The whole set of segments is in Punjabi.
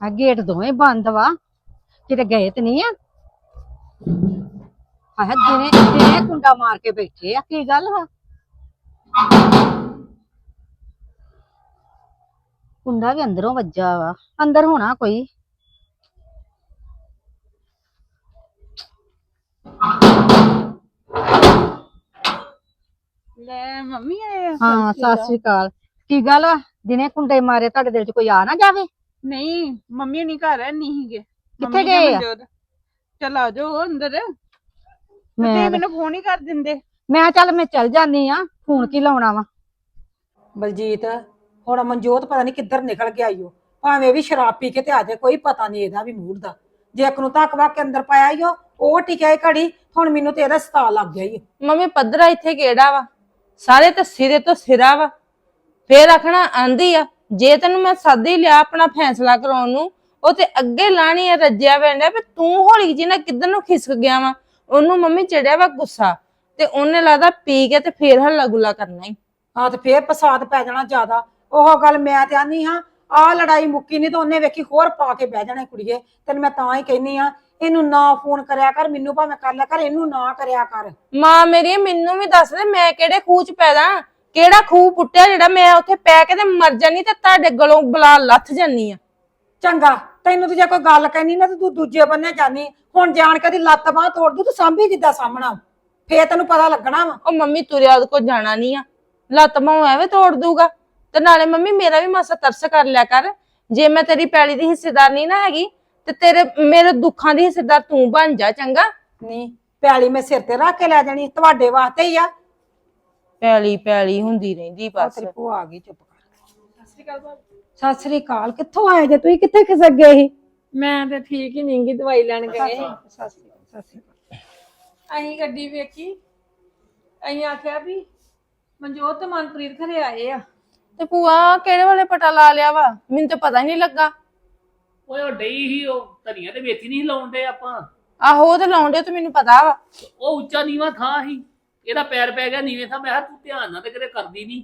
ਆ ਗੇਟ ਦੋਵੇਂ ਬੰਦ ਵਾ। ਕਿਤੇ ਗਏ ਤੇ ਨਹੀਂ ਆ? ਆਹ ਦਿਨੇ ਦਿਨੇ ਕੁੰਡਾ ਮਾਰ ਕੇ ਬੈਠੇ ਆ ਕੀ ਗੱਲ ਵਾ? ਕੁੰਡਾ ਵੀ ਅੰਦਰੋਂ ਵੱਜਾ ਵਾ ਅੰਦਰ ਹੋਣਾ ਕੋਈ? ਲੈ ਮੰਮੀ ਆਏ? ਹਾਂ ਸਤਿ ਸ੍ਰੀ ਅਕਾਲ। ਕੀ ਗੱਲ ਵਾ? ਦਿਨੇ ਕੁੰਡੇ ਮਾਰੇ ਤੁਹਾਡੇ ਦਿਲ 'ਚ ਕੋਈ ਆ ਨਾ ਜਾਵੇ? ਨਹੀਂ ਮੰਮੀ ਨਹੀਂ ਘਰ ਹੈ ਨਹੀਂ ਹੀਗੇ ਕਿੱਥੇ ਗਏ ਆ? ਚਲ ਆ ਜਾਓ ਅੰਦਰ। ਤੇ ਮੈਂ ਮੈਨੂੰ ਫੋਨ ਹੀ ਕਰ ਦਿੰਦੇ। ਮੈਂ ਚੱਲ ਮੈਂ ਚੱਲ ਜਾਨੀ ਆ ਫੋਨ ਕੀ ਲਾਉਣਾ ਵਾ? ਬਲਜੀਤ ਹੁਣ ਮਨਜੋਤ ਪਤਾ ਨਹੀਂ ਕਿੱਧਰ ਨਿਕਲ ਗਿਆ ਈਓ ਭਾਵੇਂ ਵੀ ਸ਼ਰਾਬ ਪੀ ਕੇ ਤੇ ਆ ਜਾਏ ਕੋਈ ਪਤਾ ਨਹੀਂ ਇਹਦਾ ਵੀ ਮੂਡ ਦਾ। ਜੇ ਇੱਕ ਨੂੰ ਧੱਕ ਵਾ ਕੇ ਅੰਦਰ ਪਾਇਆ ਈਓ ਉਹ ਟਿਕਿਆ ਈ ਘੜੀ ਹੁਣ ਮੈਨੂੰ ਤੇ ਇਹਦਾ ਸਤਾ ਲੱਗ ਗਿਆ ਈ। ਮੰਮੀ ਪੱਧਰਾ ਇੱਥੇ ਕਿਹੜਾ ਵਾ? ਸਾਰੇ ਤਾਂ ਸਿਰੇ ਤੋਂ ਸਿਰਾ ਵਾ। ਫੇਰ ਆਖਣਾ ਆਂਦੀ ਆ ਜੇ ਤੈਨੂੰ ਮੈਂ ਸੱਦ ਹੀ ਲਿਆ ਆਪਣਾ ਫੈਸਲਾ ਕਰਾਉਣ ਨੂੰ ਉਹ ਤੇ ਅੱਗੇ ਲਾਣੀ ਆ ਰੱਜਿਆ ਵੈਂਦਾ ਵੀ ਤੂੰ ਹੌਲੀ ਜੀ ਨਾ ਕਿੱਧਰ ਨੂੰ ਖਿਸਕ ਗਿਆ ਵਾ? ਉਹਨੂੰ ਮੰਮੀ ਚੜਿਆ ਵਾ ਗੁੱਸਾ ਤੇ ਉਹਨੇ ਲੱਗਦਾ ਪੀ ਕੇ ਤੇ ਫੇਰ ਹੱਲਾ ਗੁੱਲਾ ਕਰਨਾ ਹੀ ਹਾਂ ਤੇ ਫੇਰ ਪਸਾਦ ਪੈ ਜਾਣਾ ਜ਼ਿਆਦਾ। ਉਹ ਗੱਲ ਮੈਂ ਤੇ ਆਨੀ ਹਾਂ ਆ ਲੜਾਈ ਮੁੱਕੀ ਨਹੀਂ ਤਾਂ ਉਹਨੇ ਵੇਖੀ ਹੋਰ ਪਾ ਕੇ ਬਹਿ ਜਾਣਾ ਕੁੜੀਏ ਤੈਨੂੰ ਮੈਂ ਤਾਂ ਹੀ ਕਹਿੰਨੀ ਆ ਇਹਨੂੰ ਨਾ ਫੋਨ ਕਰਿਆ ਕਰ ਮੈਨੂੰ ਭਾਵੇਂ ਕਰ ਲਿਆ ਕਰ ਇਹਨੂੰ ਨਾ ਕਰਿਆ ਕਰ। ਮਾਂ ਮੇਰੀ ਮੈਨੂੰ ਵੀ ਦੱਸ ਦੇ ਮੈਂ ਕਿਹੜੇ ਖੂਹ ਚ ਪੈਦਾ? ਕਿਹੜਾ ਖੂਹ ਪੁੱਟਿਆ ਜਿਹੜਾ ਮੈਂ ਉੱਥੇ ਪੈ ਕੇ ਤੇ ਮਰ ਜਾਨੀ ਤੇ ਤੁਹਾਡੇ ਗਲੋਂ ਬਲਾ ਲੱਥ ਜਾਨੀ ਆ? ਚੰਗਾ ਤੈਨੂੰ ਤੇ ਜੇ ਕੋਈ ਗੱਲ ਕਹਿਣੀ ਨਾ ਤੇ ਤੂੰ ਦੂਜੇ ਬੰਨੇ ਜਾਨੀ। ਹੁਣ ਜਾਣ ਕੇ ਦੀ ਲੱਤ ਬਾਹ ਤੋੜ ਦੂ ਤੂੰ ਸਾਂਭੀ ਜਿੱਦਾਂ ਸਾਹਮਣਾ ਫੇਰ ਤੈਨੂੰ ਪਤਾ ਲੱਗਣਾ ਵਾ। ਉਹ ਮੰਮੀ ਤੁਰਿਆ ਉਹਦੇ ਕੋਲ ਜਾਣਾ ਨਹੀਂ ਆ। ਲੱਤ ਮਾਂ ਐਵੇਂ ਤੋੜ ਦੂਗਾ ਤੇ ਨਾਲੇ ਮੰਮੀ ਮੇਰਾ ਵੀ ਮਾਸਾ ਤਰਸ ਕਰ ਲਿਆ ਕਰ। ਜੇ ਮੈਂ ਤੇਰੀ ਪੈਲੀ ਦੀ ਹਿੱਸੇਦਾਰ ਨਹੀਂ ਨਾ ਹੈਗੀ ਤੇ ਤੇਰੇ ਮੇਰੇ ਦੁੱਖਾਂ ਦੀ ਹਿੱਸੇਦਾਰ ਤੂੰ ਬਣ ਜਾ ਚੰਗਾ? ਨਹੀਂ ਪਿਆਲੀ ਮੈਂ ਸਿਰ ਤੇ ਰੱਖ ਕੇ ਲੈ ਜਾਣੀ ਤੁਹਾਡੇ ਵਾਸਤੇ ਹੀ ਆ। ਪੈਲੀ ਪੈਲੀ ਹੁੰਦੀ ਰਹਿੰਦੀ ਆ ਬਸ। ਤੇਰੀ ਭੂਆ ਆ ਗਈ ਚੁੱਪ ਕਰ। ਸਤਿ ਸ੍ਰੀ ਅਕਾਲ ਕਿੱਥੋਂ ਆਏ ਜੇ? ਤੁਸੀਂ ਕਿੱਥੇ ਖਿਸਕ ਗਏ ਸੀ? ਮੈਂ ਤੇ ਠੀਕ ਹੀ ਨਹੀਂਗੀ ਦਵਾਈ ਲੈਣ ਗਏ ਸੀ। ਸਤਿ ਸ੍ਰੀ ਅਕਾਲ ਸਤਿ ਸ੍ਰੀ ਅਕਾਲ। ਅਸੀਂ ਗੱਡੀ ਵੇਖੀ। ਅਸੀਂ ਆਖਿਆ ਵੀ ਮਨਜੋਤ ਤੇ ਮਨਪ੍ਰੀਤ ਘਰੇ ਆਏ ਆ। ਤੇ ਭੂਆ ਕਿਹੜੇ ਵਾਲੇ ਪਟਾ ਲਾ ਲਿਆ ਵਾ? ਮੈਨੂੰ ਤਾਂ ਪਤਾ ਹੀ ਨਹੀਂ ਲੱਗਾ। ਓਏ ਉਹ ਡਈ ਹੀ ਉਹ ਧਨੀਆ ਤੇ ਵੇਚੀ ਨਹੀਂ ਲਾਉਂਦੇ ਆਪਾਂ। ਆਹੋ ਉਹ ਤੇ ਲਾਉਂਦੇ ਤੇ ਮੈਨੂੰ ਪਤਾ ਵਾ। ਉਹ ਉੱਚਾ ਨੀਵਾ ਥਾਂ ਸੀ। ਇਹਦਾ ਪੈਰ ਪੈ ਗਿਆ ਨੀਵੇਂ ਥਾਂ ਮੈਂ ਕਿਹਾ ਤੂੰ ਧਿਆਨ ਨਾਲ ਤੇ ਕਿਤੇ ਕਰਦੀ ਨਹੀਂ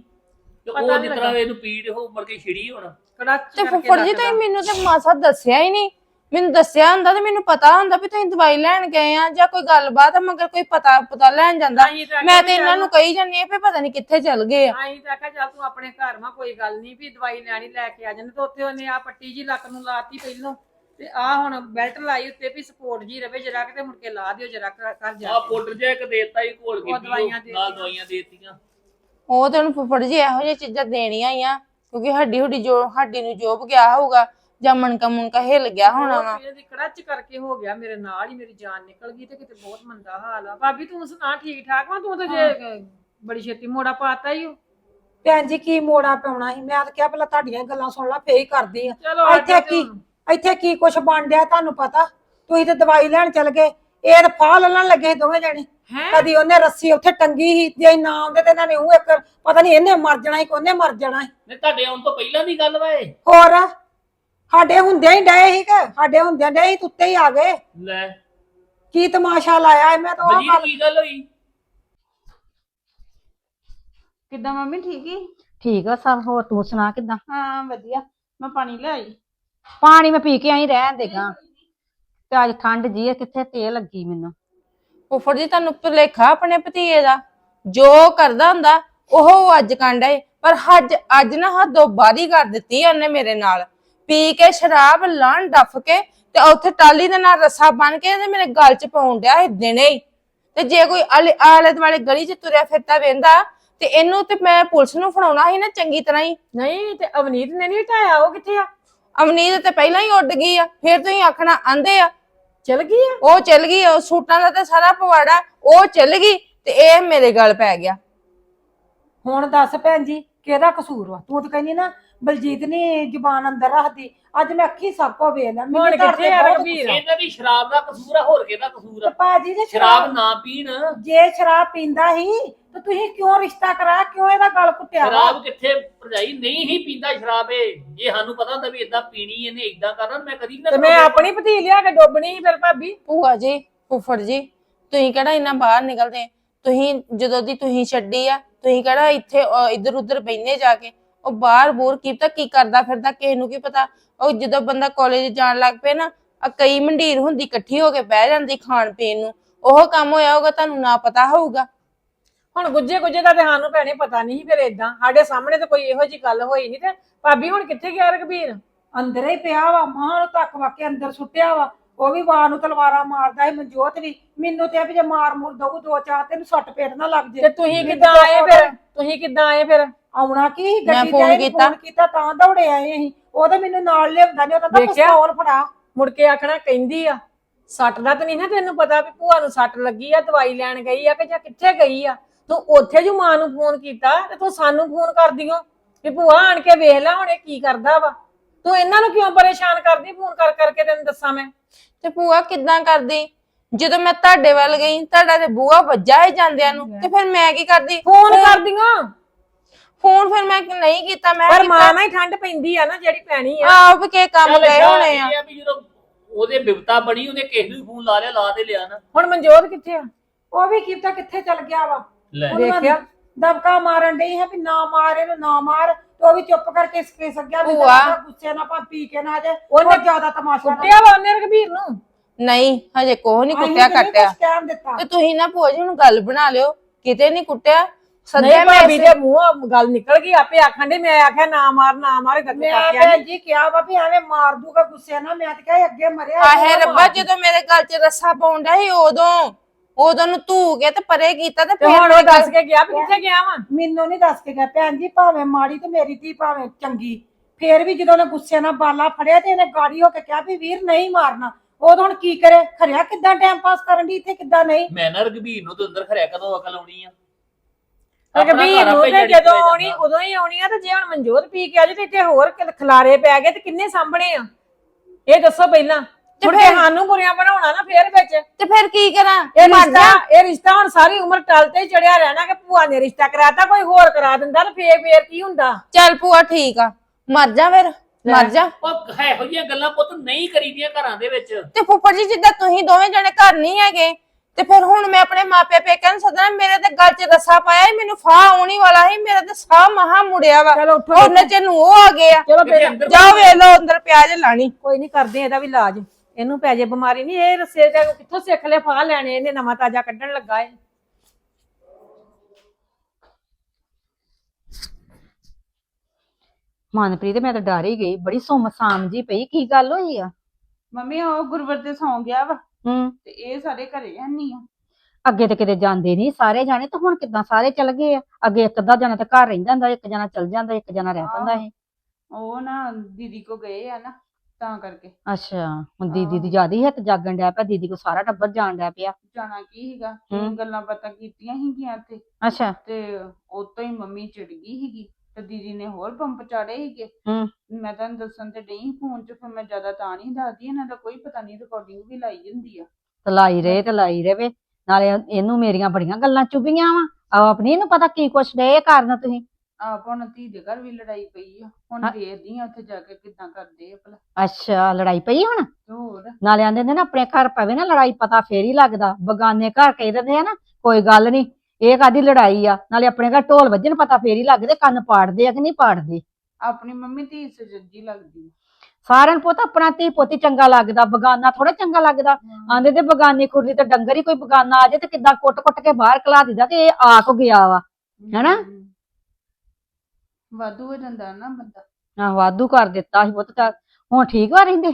ਤੇ ਪਤਾ ਉਹ ਨੀ ਜਿਸ ਤਰ੍ਹਾਂ ਇਹਨੂੰ ਪੀੜ ਹੋ ਮੜ ਕੇ ਛਿੜੀ ਹੁਣ। ਕੜਾਚ ਤੇ ਫੁੱਫੜ ਜੀ ਤੁਸੀਂ ਮੈਨੂੰ ਤੇ ਮਾਸਾ ਦੱਸਿਆ ਹੀ ਨਹੀਂ। ਮੈਨੂੰ ਦੱਸਿਆ ਹੁੰਦਾ ਤੇ ਮੈਨੂੰ ਪਤਾ ਹੁੰਦਾ ਵੀ ਤੁਸੀਂ ਦਵਾਈ ਲੈਣ ਗਏ ਆ ਜਾਂ ਕੋਈ ਗੱਲਬਾਤ ਆ ਮਗਰ ਕੋਈ ਪਤਾ ਪਤਾ ਲੈਣ ਜਾਂਦਾ। ਤਾਂ ਮੈਂ ਤੇ ਇਹਨਾਂ ਨੂੰ ਕਹੀ ਜਾਂਦੀ ਆ ਵੀ ਪਤਾ ਨਹੀਂ ਕਿੱਥੇ ਚਲ ਗਏ ਆ। ਅਸੀਂ ਤਾਂ ਆਖਿਆ ਚੱਲ ਤੂੰ ਆਪਣੇ ਘਰ ਮਾ ਕੋਈ ਗੱਲ ਨਹੀਂ ਵੀ ਦਵਾਈ ਲੈਣੀ ਲੈ ਕੇ ਆ ਜਾਂਦੇ ਤੇ ਉੱਥੇ ਉਹਨੇ ਆ ਪੱਟੀ ਜੀ ਲੱਕ ਨੂੰ ਲਾਤੀ ਪਹਿਲੋਂ। ਤੇ ਆ ਹੁਣ ਬੈਲਟ ਲਾਈ ਉੱਤੇ ਵੀ ਸਪੋਰਟ ਜੀ ਰਵੇ ਜਰਾ ਕਿਤੇ ਮੁੜ ਕੇ ਲਾ ਦਿਓ ਜਰਾ ਕਰ ਜਾ ਆ ਪਾਊਡਰ ਜਿਹਾ ਇੱਕ ਦੇਤਾ ਹੀ ਘੋਲ ਕੇ ਉਹ ਦਵਾਈਆਂ ਪੀਓ, ਨਾਲ ਦੇਤੀਆਂ। ਦਵਾਈਆਂ ਦੇਤੀਆਂ। ਉਹ ਤੇ ਉਹਨੂੰ ਫੁੱਫੜ ਜੀ ਇਹੋ ਜਿਹੀਆਂ ਚੀਜ਼ਾਂ ਦੇਣੀਆਂ ਹੀ ਆ ਕਿਉਂਕਿ ਹੱਡੀ ਹੁੱਡੀ ਜੋ ਹੱਡੀ ਨੂੰ ਜੋਬ ਗਿਆ ਹੋਊਗਾ ਜਾਂ ਮਣਕਾ ਮੁਣਕਾ ਹਿੱਲ ਗਿਆ ਹੋਣਾ ਵਾ। ਇਹਦੀ ਕੜਾਚ ਕਰਕੇ ਹੋ ਗਿਆ ਮੇਰੇ ਨਾਲ ਹੀ ਮੇਰੀ ਜਾਨ ਨਿਕਲ ਗਈ ਤੇ ਕਿਤੇ ਬਹੁਤ ਮੰਦਾ ਹਾਲ ਆ। ਭਾਬੀ ਤੂੰ ਸੁਣਾ ਠੀਕ ਠਾਕ ਵਾ ਤੂੰ ਤਾਂ ਜੇ ਬੜੀ ਛੇਤੀ ਮੋੜਾ ਪਾਤਾ ਹੀ ਓ। ਭੈਣ ਜੀ ਕੀ ਮੋੜਾ ਪਾਉਣਾ ਸੀ? ਮੈਂ ਤਾਂ ਕਿਹਾ ਪਹਿਲਾਂ ਤੁਹਾਡੀਆਂ ਗੱਲਾਂ ਸੁਣ ਲਾ ਫੇਰ ਹੀ ਕਰਦੀ ਆ। ਚਲੋ ਆ ਇੱਥੇ ਜਾਓ ਕੀ। ਇੱਥੇ ਕੀ ਕੁਛ ਬਣ ਡਿਆ ਤੁਹਾਨੂੰ ਪਤਾ? ਤੁਸੀਂ ਤੇ ਦਵਾਈ ਲੈਣ ਚਲ ਗਏ। ਇਹ ਤਾਂ ਫਾਹ ਲੱਲਣ ਲੱਗੇ ਸੀ ਦੋਵੇਂ ਜਣੇ। ਹੈਂ? ਕਦੀ ਉਹਨੇ ਰੱਸੀ ਉੱਥੇ ਟੰਗੀ ਸੀ ਜੇ ਨਾ ਆਉਂਦੇ ਤੇ ਇਹਨਾਂ ਨੇ ਉਹ ਇੱਕ ਪਤਾ ਨਹੀਂ ਇਹਨੇ ਮਰ ਜਾਣਾ ਸੀ ਕਿ ਉਹਨੇ ਮਰ ਜਾਣਾ ਸੀ। ਨੇ ਤੁਹਾਡੇ ਆਉਣ ਤੋਂ ਪਹਿਲਾਂ ਦੀ ਗੱਲ ਵਾ ਇਹ। ਹੋਰ ਸਾਡੇ ਹੁੰਦਿਆਂ ਹੀ ਡਏ ਸੀ ਕਿ ਸਾਡੇ ਹੁੰਦਿਆਂ ਡਏ ਸੀ ਤੁੱਤੇ ਹੀ ਆ ਗਏ। ਲੈ। ਕੀ ਤਮਾਸ਼ਾ ਲਾਇਆ ਮੈਂ ਤਾਂ ਉਹ ਗੱਲ। ਕੀ ਗੱਲ ਹੋਈ? ਕਿੱਦਾਂ ਮੰਮੀ ਠੀਕ ਹੀ? ਠੀਕ ਆ ਸਭ ਹੋਰ ਤੂੰ ਸੁਣਾ ਕਿਦਾਂ? ਹਾਂ ਵਧੀਆ। ਮੈਂ ਪਾਣੀ ਲੈ ਆਈ ਪਾਣੀ ਮੈਂ ਪੀ ਕੇ ਆਈ ਰਹਿਣ ਦੇਗਾ ਤੇ ਅੱਜ ਠੰਡ ਜੀ ਆ ਕਿੱਥੇ ਤੇਲ ਲੱਗੀ ਮੈਨੂੰ। ਫੁੱਫੜ ਜੀ ਤੁਹਾਨੂੰ ਭੁਲੇਖਾ ਆਪਣੇ ਭਤੀਏ ਦਾ। ਜੋ ਕਰਦਾ ਹੁੰਦਾ ਉਹ ਅੱਜ ਕਾਂਡਾ ਏ ਪਰ ਅੱਜ ਅੱਜ ਨਾ ਹੱਦੋਂ ਬਾਰੀ ਕਰ ਦਿੱਤੀ ਉਹਨੇ ਮੇਰੇ ਨਾਲ। ਪੀ ਕੇ ਸ਼ਰਾਬ ਲਾਣ ਡੱਫ ਕੇ ਤੇ ਉੱਥੇ ਟਾਲੀ ਦੇ ਨਾਲ ਰੱਸਾ ਬਣ ਕੇ ਤੇ ਮੇਰੇ ਗਲ 'ਚ ਪਾਉਣ ਡਿਆ ਇਹ ਦਿਨੇ ਹੀ। ਤੇ ਜੇ ਕੋਈ ਆਲੇ ਆਲੇ ਦੁਆਲੇ ਗਲੀ 'ਚ ਤੁਰਿਆ ਫਿਰਦਾ ਵੇਂਦਾ ਤੇ ਇਹਨੂੰ ਤੇ ਮੈਂ ਪੁਲਿਸ ਨੂੰ ਫੜਾਉਣਾ ਸੀ ਨਾ ਚੰਗੀ ਤਰ੍ਹਾਂ ਹੀ। ਨਹੀਂ ਤੇ ਅਵਨੀਤ ਨੇ ਨਹੀਂ ਹਟਾਇਆ ਉਹ ਕਿੱਥੇ ਆ? ਅਮਨੀਤ ਤੇ ਪਹਿਲਾਂ ਹੀ ਉੱਡ ਗਈ ਆ ਫਿਰ ਤੁਸੀਂ ਆਖਣਾ ਆਂਦੇ ਆ। ਚਲ ਗਈ ਆ? ਉਹ ਚੱਲ ਗਈ ਉਹ ਸੂਟਾਂ ਦਾ ਤੇ ਸਾਰਾ ਪਵਾੜਾ ਉਹ ਚੱਲ ਗਈ ਤੇ ਇਹ ਮੇਰੇ ਗਲ ਪੈ ਗਿਆ। ਹੁਣ ਦੱਸ ਭੈਣ ਜੀ ਕਿਹਦਾ ਕਸੂਰ ਵਾ? ਤੂੰ ਤਾਂ ਕਹਿੰਦੀ ਨਾ ਬਲਜੀਤ ਨੇ ਜ਼ੁਬਾਨ ਅੰਦਰ ਰੱਖਦੀ ਅੱਜ ਮੈਂ ਅੱਖੀ ਸਭ ਕੋ ਵੇਖ ਲਿਆ। ਹੁਣ ਤੁਹਾਡੇ ਕਿੱਥੇ ਆ ਬਹੁਤ ਰਘਬੀਰ? ਇਹਨਾਂ ਦੀ ਸ਼ਰਾਬ ਦਾ ਕਸੂਰ ਆ ਹੋਰ ਕਿਹਦਾ ਕਸੂਰ ਤੇ ਆ ਭਾਜੀ ਜੇ ਸ਼ਰਾਬ ਨਾ ਪੀਣ। ਜੇ ਸ਼ਰਾਬ ਪੀਂਦਾ ਹੀ ਤਾਂ ਤੁਸੀਂ ਕਿਉਂ ਰਿਸ਼ਤਾ ਕਰਾਇਆ ਕਿਉਂ ਇਹਦਾ ਗਲ ਕੁੱਟਿਆ ਵਾ? ਸ਼ਰਾਬ ਕਿੱਥੇ ਭਰਜਾਈ? ਨਹੀਂ ਹੀ ਪੀਂਦਾ ਸ਼ਰਾਬ ਇਹ। ਜੇ ਸਾਨੂੰ ਪਤਾ ਹੁੰਦਾ ਵੀ ਇਦਾਂ ਪੀਣੀ ਇਹਨੇ ਇਦਾਂ ਕਰਨਾ। ਮੈਂ ਕਦੀ ਵੀ ਨਾ ਤੇ ਮੈਂ ਆਪਣੀ ਭਤੀ ਲਿਆ ਕੇ ਡੋਬਣੀ ਸੀ ਫਿਰ ਭਾਬੀ। ਭੂਆ ਜੀ ਫੁੱਫੜ ਜੀ ਤੁਸੀਂ ਕਿਹੜਾ ਇੰਨਾ ਬਾਹਰ ਨਿਕਲਦੇ? ਤੁਸੀਂ ਜਦੋਂ ਦੀ ਤੁਸੀਂ ਛੱਡੀ ਆ ਤੁਸੀਂ ਕਿਹੜਾ ਇੱਥੇ ਇਧਰ ਉਧਰ ਬੈਨੇ ਜਾ ਕੇ? ਉਹ ਬਾਹਰ ਬੂਰ ਕੀ ਪਤਾ ਕੀ ਕਰਦਾ ਫਿਰਦਾ ਕਿਸੇ ਨੂੰ ਕੀ ਪਤਾ। ਉਹ ਜਦੋਂ ਬੰਦਾ ਕਾਲਜ ਜਾਣ ਲੱਗ ਪਏ ਨਾ ਆ ਕਈ ਮੰਡੀਰ ਹੁੰਦੀ ਇਕੱਠੀ ਹੋ ਕੇ ਬਹਿ ਜਾਂਦੀ ਖਾਣ ਪੀਣ ਨੂੰ। ਉਹ ਕੰਮ ਹੋਇਆ ਹੋਊਗਾ ਤੁਹਾਨੂੰ ਨਾ ਪਤਾ ਹੋਊਗਾ। ਹੁਣ ਗੁੱਜੇ ਗੁੱਜੇ ਦਾ ਤੇ ਸਾਨੂੰ ਭੈਣੇ ਪਤਾ ਨਹੀਂ ਸੀ ਫਿਰ ਇਦਾਂ ਸਾਡੇ ਸਾਹਮਣੇ ਤੇ ਕੋਈ ਇਹੋ ਜੀ ਗੱਲ ਹੋਈ ਨਹੀਂ ਤੇ ਭਾਬੀ ਹੁਣ ਕਿੱਥੇ ਗਿਆ ਰਘਬੀਰ? ਅੰਦਰ ਹੀ ਪਿਆ ਵਾ ਮਾਂ ਨੂੰ ਤੱਕ ਵਾਕੇ ਅੰਦਰ ਸੁੱਟਿਆ ਵਾ। ਉਹ ਵੀ ਵਾਰ ਨੂੰ ਤਲਵਾਰਾਂ ਮਾਰਦਾ ਸੀ ਮਨਜੋਤ ਵੀ। ਮੈਨੂੰ ਤੇ ਵੀ ਜੇ ਮਾਰ ਮੁਰ ਦਊ ਦੋ ਚਾਰ ਤੈਨੂੰ ਸੱਟ ਪੇਟ ਨਾ ਲੱਗ ਤੇ ਜੇ ਤੁਸੀਂ ਮੈਨੂੰ ਕਿੱਦਾਂ ਤਾਂ ਆਏ ਫਿਰ? ਤੁਸੀਂ ਕਿੱਦਾਂ ਆਏ ਫਿਰ? ਆਉਣਾ ਕੀ ਸੀ, ਮੈਂ ਗੱਡੀ ਫੋਨ ਤੇ ਕੀਤਾ। ਫੋਨ ਕੀਤਾ ਤਾਂ ਦੌੜੇ ਆਏ ਅਸੀਂ। ਉਹ ਤਾਂ ਮੈਨੂੰ ਨਾਲ ਲਿਆਉਂਦਾ ਨਹੀਂ ਉਹਦਾ ਤਾਂ ਦੇਖਿਆ? ਪਿਸਤੌਲ ਫੜਾ। ਮੁੜ ਕੇ ਆਖਣਾ ਕਹਿੰਦੀ ਆ ਸੱਟ ਦਾ ਤਾਂ ਨਹੀਂ ਨਾ ਤੈਨੂੰ ਪਤਾ ਵੀ ਭੂਆ ਨੂੰ ਸੱਟ ਲੱਗੀ ਆ ਦਵਾਈ ਲੈਣ ਗਈ ਆ ਕਿ ਜਾਂ ਕਿੱਥੇ ਗਈ ਆ। ਤੂੰ ਉੱਥੇ ਜੂ ਮਾਂ ਨੂੰ ਫੋਨ ਕੀਤਾ ਤੇ ਤੂੰ ਸਾਨੂੰ ਫੋਨ ਕਰਦੀ ਓ ਵੀ ਭੂਆ ਆਣ ਕੇ ਵੇਖ ਲੈ ਹੁਣ ਇਹ ਕੀ ਕਰਦਾ ਵਾ। ਤੂੰ ਇਹਨਾਂ ਨੂੰ ਕਿਉਂ ਪਰੇਸ਼ਾਨ ਕਰਦੀ ਫੋਨ ਕਰ ਕਰਕੇ ਤੈਨੂੰ ਦੱਸਾਂ ਮੈਂ? ਤੇ ਭੂਆ ਕਿੱਦਾਂ ਕਰਦੀ? ਜਦੋਂ ਮੈਂ ਤੁਹਾਡੇ ਵੱਲ ਗਈ ਤੁਹਾਡਾ ਤੇ ਬੂਆ ਵੱਜਾ ਹੀ ਜਾਂਦਿਆਂ ਨੂੰ। ਤੇ ਫਿਰ ਮੈਂ ਕੀ ਕਰਦੀ? ਫੋਨ ਕਰਦੀਆਂ? ਫੋਨ ਫਿਰ ਮੈਂ ਨਹੀਂ ਕੀਤਾ ਮੈਂ ਪਰ ਮਾਂ ਨਾਲ ਹੀ ਠੰਡ ਪੈਂਦੀ ਆ ਨਾ ਜਿਹੜੀ ਪੈਣੀ ਆ। ਆਪ ਕੇ ਕੰਮ ਚੱਲ ਗਏ ਹੋਣੇ ਆ। ਇਹ ਆ ਵੀ ਜਦੋਂ ਉਹਦੇ ਬਿਪਤਾ ਬਣੀ ਉਹਨੇ ਕਿਸੇ ਨੂੰ ਫੋਨ ਲਾ ਲਿਆ ਲਾ ਤੇ ਲਿਆ ਨਾ। ਹੁਣ ਮਨਜੋਤ ਕਿੱਥੇ ਆ? ਉਹ ਵੀ ਕੀਤਾ ਕਿੱਥੇ ਚਲ ਗਿਆ ਵਾ? ਲੈ। ਉਹਨੂੰ ਦੇਖਿਆ? ਦਬਕਾ ਮਾਰਨ ਡਈ ਹੈ ਵੀ ਨਾ ਮਾਰ ਇਹਨੂੰ ਨਾ ਮਾਰ। ਉਹ ਵੀ ਚੁੱਪ ਕਰਕੇ ਸਕੇ ਸਕਿਆ ਵੀ ਭੂਆ। ਗੁੱਸੇ ਨਾਲ ਪਾ ਪੀ ਕੇ ਨਾ ਜੇ ਉਹਨੇ ਉਹਨੇ ਜ਼ਿਆਦਾ ਤਮਾਸ਼ਾ ਨਾ ਕੁੱਟਿਆ ਵਾ ਉਹਨੇ ਰਘਬੀਰ ਨੂੰ? ਨਹੀਂ ਹਜੇ ਕੋਹ ਨਹੀਂ ਕੁੱਟਿਆ ਕੱਟਿਆ। ਕੁਛ ਕਹਿਣ ਦਿੱਤਾ। ਤੇ ਤੁਸੀਂ ਨਾ ਭੂਆ ਜੀ ਨੂੰ ਗੱਲ ਬਣਾ ਲਿਓ ਕਿਤੇ ਨਹੀਂ ਕੁੱਟਿਆ? ਸੱਦਿਆ ਨਹੀਂ ਮੈਂ ਭਾਬੀ ਦੇ ਮੂੰਹੋਂ ਗੱਲ ਨਿਕਲ ਗਈ ਆਪੇ ਆਖਣ ਦੇ ਮੈਂ ਆਖਿਆ ਨਾ ਮਾਰ ਨਾ ਮਾਰ ਮੈਂ ਕਾਕਿਆ ਭੈਣ ਜੀ ਕਿਹਾ ਵਾ ਵੀ ਐਵੇਂ ਮਾਰ ਦੂਗਾ ਗੁੱਸੇ ਨਾਲ ਮੈਂ ਤੇ ਕਿਹਾ ਅੱਗੇ ਮਰਿਆ ਆਹੇ ਰੱਬਾ ਮਾਰ। ਜਦੋਂ ਮੇਰੇ ਗਲ 'ਚ ਰੱਸਾ ਪਾਉਂਦਾ ਸੀ ਉਦੋਂ। ਉਦੋਂ ਨੂੰ ਧੂ ਕੇ ਤੇ ਪਰੇ ਕੀਤਾ ਤੇ ਤੇ ਫਿਰ ਹੁਣ ਉਹ ਦੱਸ ਕੇ ਗਿਆ ਵੀ ਕਿੱਥੇ ਗਿਆ ਵਾ? ਮੈਨੂੰ ਨਹੀਂ ਦੱਸ ਕੇ ਗਿਆ। ਭੈਣ ਜੀ ਭਾਵੇਂ ਮਾੜੀ ਤੇ ਮੇਰੀ ਧੀ ਭਾਵੇਂ ਚੰਗੀ ਫੇਰ ਵੀ ਜਦੋਂ ਉਹਨੇ ਗੁੱਸੇ ਨਾਲ ਬਾਲਾ ਫੜਿਆ ਤੇ ਇਹਨੇ ਗਾੜੀ ਹੋ ਕੇ ਕਿਹਾ ਵੀ ਵੀਰ ਨਹੀਂ ਮਾਰਨਾ। ਉਦੋਂ ਹੁਣ ਕੀ ਕਰੇ? ਖਰਿਆ ਕਿੱਦਾਂ ਟਾਈਮ ਪਾਸ ਕਰਨ ਦੀ ਇੱਥੇ ਕਿੱਦਾਂ ਨਹੀਂ? ਮੈਂ ਨਾ ਰਘਬੀਰ ਨੂੰ ਤੇ ਅੰਦਰ ਖਰਿਆ ਕਦੋਂ ਅਕਲ ਆਉਣੀ ਆ? ਆਪਣਾ ਘਰ ਨੂੰ ਤੇ ਜੜੀ ਜਦੋਂ ਪੈ ਆਉਣੀ ਜਾਂਦਾ। ਉਦੋਂ ਹੀ ਆਉਣੀ ਆ ਤੇ ਜੇ ਹੁਣ ਮਨਜੋਤ ਪੀ ਕੇ ਆ ਜੇ ਤੇ ਇੱਥੇ ਹੋਰ ਕਿਲ- ਖਿਲਾਰੇ ਪੈ ਗਏ ਤੇ ਕਿੰਨੇ ਸਾਂਭਣੇ ਆ? ਇਹ ਦੱਸੋ ਪਹਿਲਾਂ। ਮੁੜ ਕੇ ਸਾਨੂੰ ਬੁਰੀਆਂ ਬਣਾਉਣਾ ਨਾ ਫੇਰ ਵਿੱਚ। ਤੇ ਫਿਰ ਕੀ ਕਰਾਂ? ਇਹ ਮਰ ਰਿਸ਼ਤਾ ਜਾ। ਇਹ ਰਿਸ਼ਤਾ ਹੁਣ ਸਾਰੀ ਉਮਰ ਟਲ ਤੇ ਹੀ ਚੜਿਆ ਰਹਿਣਾ ਕਿ ਭੂਆ ਨੇ ਰਿਸ਼ਤਾ ਕਰਾਤਾ ਕੋਈ ਹੋਰ ਕਰਾ ਦਿੰਦਾ ਤੇ ਫੇਰ ਫੇਰ ਕੀ ਹੁੰਦਾ? ਚੱਲ ਭੂਆ ਠੀਕ ਆ। ਮਰ ਜਾ ਫਿਰ। ਮਰ ਜਾ। ਉਹ ਇਹੋ ਜਿਹੀਆਂ ਗੱਲਾਂ ਪੁੱਤ ਨਹੀਂ ਕਰੀਦੀਆਂ ਘਰਾਂ ਦੇ ਵਿੱਚ। ਤੇ ਫੁੱਫੜ ਜੀ ਜਿੱਦਾਂ ਤੁਸੀਂ ਦੋਵੇਂ ਜਣੇ ਘਰ ਨਹੀਂ ਹੈਗੇ ਤੇ ਫਿਰ ਹੁਣ ਮੈਂ ਆਪਣੇ ਮਾਪੇ ਪੇਕਿਆਂ ਨੂੰ ਸੱਦਣਾ ਮੇਰੇ ਤੇ ਗਲ 'ਚ ਰੱਸਾ ਪਾਇਆ ਸੀ, ਮੈਨੂੰ ਫਾਹ ਆਉਣੀ ਵਾਲਾ ਸੀ ਮੇਰਾ ਤੇ ਸਾਹ ਮਹਾ ਮੁੜਿਆ ਵਾ। ਚਲੋ ਉੱਠੋ। ਉਹਨੇ ਚ ਨੂੰ ਉਹ ਆ ਗਏ ਆ। ਚਲੋ ਅੰਦਰ ਜਾਓ ਵੇਖ ਲਓ ਅੰਦਰ ਪਿਆਜ ਲਾਣੀ। ਕੋਈ ਨਹੀਂ ਕਰਦੇ ਇਹਦਾ ਵੀ ਇਲਾਜ। ਇਹਨੂੰ ਪੈ ਜੇ ਬਿਮਾਰੀ ਨਹੀਂ ਇਹ ਰਸੇ ਤੇ ਕਿੱਥੋਂ ਸਿੱਖ ਲਿਆ ਫਾਹ ਲੈਣੇ ਇਹਨੇ ਨਵਾਂ ਤਾਜ਼ਾ ਕੱਢਣ ਲੱਗਾ ਏ। ਮਨਪ੍ਰੀਤ ਮੈਂ ਤਾਂ ਡਰ ਹੀ ਗਈ ਬੜੀ ਸੁੰਮ ਸਾਮ ਜੀ ਪਈ ਕੀ ਗੱਲ ਹੋਈ ਆ? ਮੰਮੀ ਉਹ ਗੁਰਵਰ ਤੇ ਸੌਂ ਗਿਆ ਵਾ ਹੂੰ। ਤੇ ਇਹ ਸਾਰੇ ਘਰੇ ਹੈ ਨਹੀਂ ਆ। ਅੱਗੇ ਤੇ ਕਿਤੇ ਜਾਂਦੇ ਨਹੀਂ ਸਾਰੇ ਜਾਣੇ ਤੇ ਹੁਣ ਕਿੱਦਾਂ ਸਾਰੇ ਚਲ ਗਏ ਆ? ਅੱਗੇ ਇੱਕ ਅੱਧਾ ਜਣਾ ਤਾਂ ਘਰ ਰਹਿੰਦਾ ਹੁੰਦਾ ਇੱਕ ਜਣਾ ਚਲ ਜਾਂਦਾ ਇੱਕ ਜਣਾ ਰਹਿ ਪੈਂਦਾ ਸੀ। ਉਹ ਨਾ ਦੀਦੀ ਕੋ ਗਏ ਆ ਨਾ ਤਾਂ ਕਰਕੇ। ਅੱਛਾ ਹੁਣ ਦੀਦੀ ਦੀ ਜਿਆਦੀ ਹੱਥ ਜਾਗਣ ਡਿਆ ਪਿਆ ਦੀਦੀ ਕੋ ਸਾਰਾ ਟੱਬਰ ਜਾਣ ਡਿਆ ਪਿਆ। ਜਾਣਾ ਕੀ ਸੀਗਾ? ਹਮ। ਗੱਲਾਂ ਬਾਤਾਂ ਕੀਤੀਆਂ ਸੀਗੀਆਂ ਤੇ ਅੱਛਾ। ਤੇ ਉਤੋਂ ਹੀ ਮੰਮੀ ਚਿੜ ਗਈ ਸੀਗੀ ਤੇ ਦੀਦੀ ਨੇ ਹੋਰ ਪੰਪ ਚਾੜੇ ਸੀਗੇ। ਹਮ। ਮੈਂ ਤੁਹਾਨੂੰ ਦੱਸਣ ਤੇ ਡਈ ਫੋਨ 'ਚ ਫਿਰ ਮੈਂ ਜ਼ਿਆਦਾ ਤਾਂ ਨਹੀਂ ਦੱਸਦੀ ਇਹਨਾਂ ਦਾ ਕੋਈ ਪਤਾ ਨਹੀਂ ਰਿਕਾਰਡਿੰਗ ਵੀ ਲਾਈ ਹੁੰਦੀ ਆ। ਤੇ ਲਾਈ ਰਹੇ ਤੇ ਲਾਈ ਰਵੇ ਨਾਲੇ ਇਹਨੂੰ ਮੇਰੀਆਂ ਬੜੀਆਂ ਗੱਲਾਂ ਚੁਭੀਆਂ ਵਾ। ਆਪਣੀ ਨੂੰ ਪਤਾ ਕੀ ਕੁਛ ਡੇ ਕਰਨ ਤੁਸੀਂ। ਆਪ ਹੁਣ ਧੀ ਦੇ ਘਰ ਵੀ ਲੜਾਈ ਪਈ ਆ। ਹੁਣ ਹਾਂ। ਦੇਖਦੀ ਆ ਉੱਥੇ ਜਾ ਕੇ ਕਿੱਦਾਂ ਕਰਦੇ ਆ ਭਲਾ। ਅੱਛਾ ਲੜਾਈ ਪਈ ਹੁਣ? ਤੇ ਹੋਰ? ਨਾਲੇ ਆਂਦੇ ਨੇ ਨਾ ਆਪਣੇ ਘਰ ਪਵੇ ਨਾ ਲੜਾਈ ਪਤਾ ਫੇਰ ਹੀ ਲੱਗਦਾ। ਬਗਾਨੇ ਘਰ ਕਹਿ ਦਿੰਦੇ ਆ ਨਾ ਕੋਈ ਗੱਲ ਨਹੀਂ ਇਹ ਕਾਦੀ ਲੜਾਈ ਆ? ਨਾਲੇ ਆਪਣੇ ਘਰ ਢੋਲ ਵੱਜਣ ਪਤਾ ਫੇਰ ਹੀ ਲੱਗਦੇ ਕੰਨ ਪਾੜਦੇ ਆ ਕਿ ਨਹੀਂ ਪਾੜਦੇ? ਆਪਣੀ ਮੰਮੀ ਧੀ ਸਜੱਜੀ ਲੱਗਦੀ। ਸਾਰਿਆਂ ਨੂੰ ਪੁੱਤ ਆਪਣਾ ਧੀ ਪੋਤੀ ਚੰਗਾ ਲੱਗਦਾ ਬਗਾਨਾ ਥੋੜਾ ਚੰਗਾ ਲੱਗਦਾ। ਆਂਦੇ ਤੇ ਬਗਾਨੀ ਕੁੜੀ ਤੇ ਡੰਗਰ ਹੀ ਕੋਈ ਬਗਾਨਾ ਆ ਜੇ ਤੇ ਕਿੱਦਾਂ ਕੁੱਟ-ਕੁੱਟ ਕੇ ਬਾਹਰ ਕਲਾ ਦਿੰਦਾ ਕਿ ਇਹ ਆ ਕੋ ਗਿਆ ਵਾ ਹੈਨਾ? ਵਾਧੂ ਹੋ ਜਾਂਦਾ ਨਾ ਬੰਦਾ। ਵਾਧੂ ਕਰ ਦਿੱਤਾ ਸੀ ਪੁੱਤ ਤਾਂ। ਹੁਣ ਠੀਕ ਵਾ ਰਹਿੰਦੇ?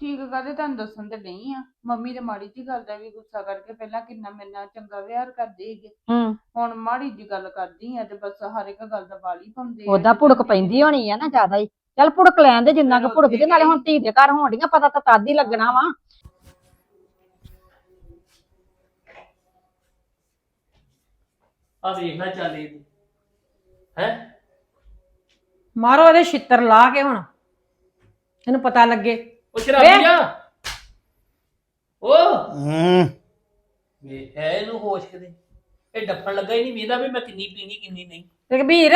ਠੀਕ ਕਰਦੇ ਤੁਹਾਨੂੰ ਦੱਸਣ ਤੇ ਨਹੀਂ ਆ। ਮੰਮੀ ਤੇ ਮਾੜੀ ਜੀ ਗੱਲ ਦਾ ਵੀ ਗੁੱਸਾ ਕਰਕੇ ਪਹਿਲਾਂ ਕਿੰਨਾ ਮੇਰੇ ਨਾਲ ਚੰਗਾ ਵਿਹਾਰ ਕਰਦੇ ਸੀਗੇ। ਹੂੰ। ਹੁਣ ਮਾੜੀ ਜੀ ਗੱਲ ਕਰਦੀ ਆ ਤੇ ਬਸ ਹਰ ਇੱਕ ਗੱਲ ਦਾ ਵਾਲੀ ਪਾਉਂਦੇ ਆ। ਉਹਦਾ ਭੁੜਕ ਪੈਂਦੀ ਹੋਣੀ ਆ ਨਾ ਜ਼ਿਆਦਾ ਹੀ। ਚੱਲ ਭੁੜਕ ਲੈਣ ਦੇ ਜਿੰਨਾ ਕੁ ਭੁੜਕਦੇ ਨਾਲੇ ਹੁਣ ਧੀ ਦੇ ਘਰ ਹੋਣ ਡੀਆਂ ਪਤਾ ਤਾਂ ਤਦ ਹੀ ਲੱਗਣਾ ਵਾ। ਆ ਵੇਖਣਾ ਚੱਲ। ਇਹ ਹੈ? ਮਾਰੋ ਇਹਦੇ ਛਿੱਤਰ ਲਾ ਕੇ ਹੁਣ। ਇਹਨੂੰ ਪਤਾ ਲੱਗੇ। ਉਹ ਸ਼ਰਾਬੀਆ ਉਹ। ਹੂੰ। ਵੇ ਇਹਨੂੰ ਹੋਸ਼ ਕਿਤੇ? ਇਹ ਡੱਫਣ ਲੱਗਾ ਹੀ ਨਹੀਂ ਵੇਂਦਾ ਵੀ ਮੈਂ ਕਿੰਨੀ ਪੀਣੀ ਕਿੰਨੀ ਨਹੀਂ। ਰਘਬੀਰ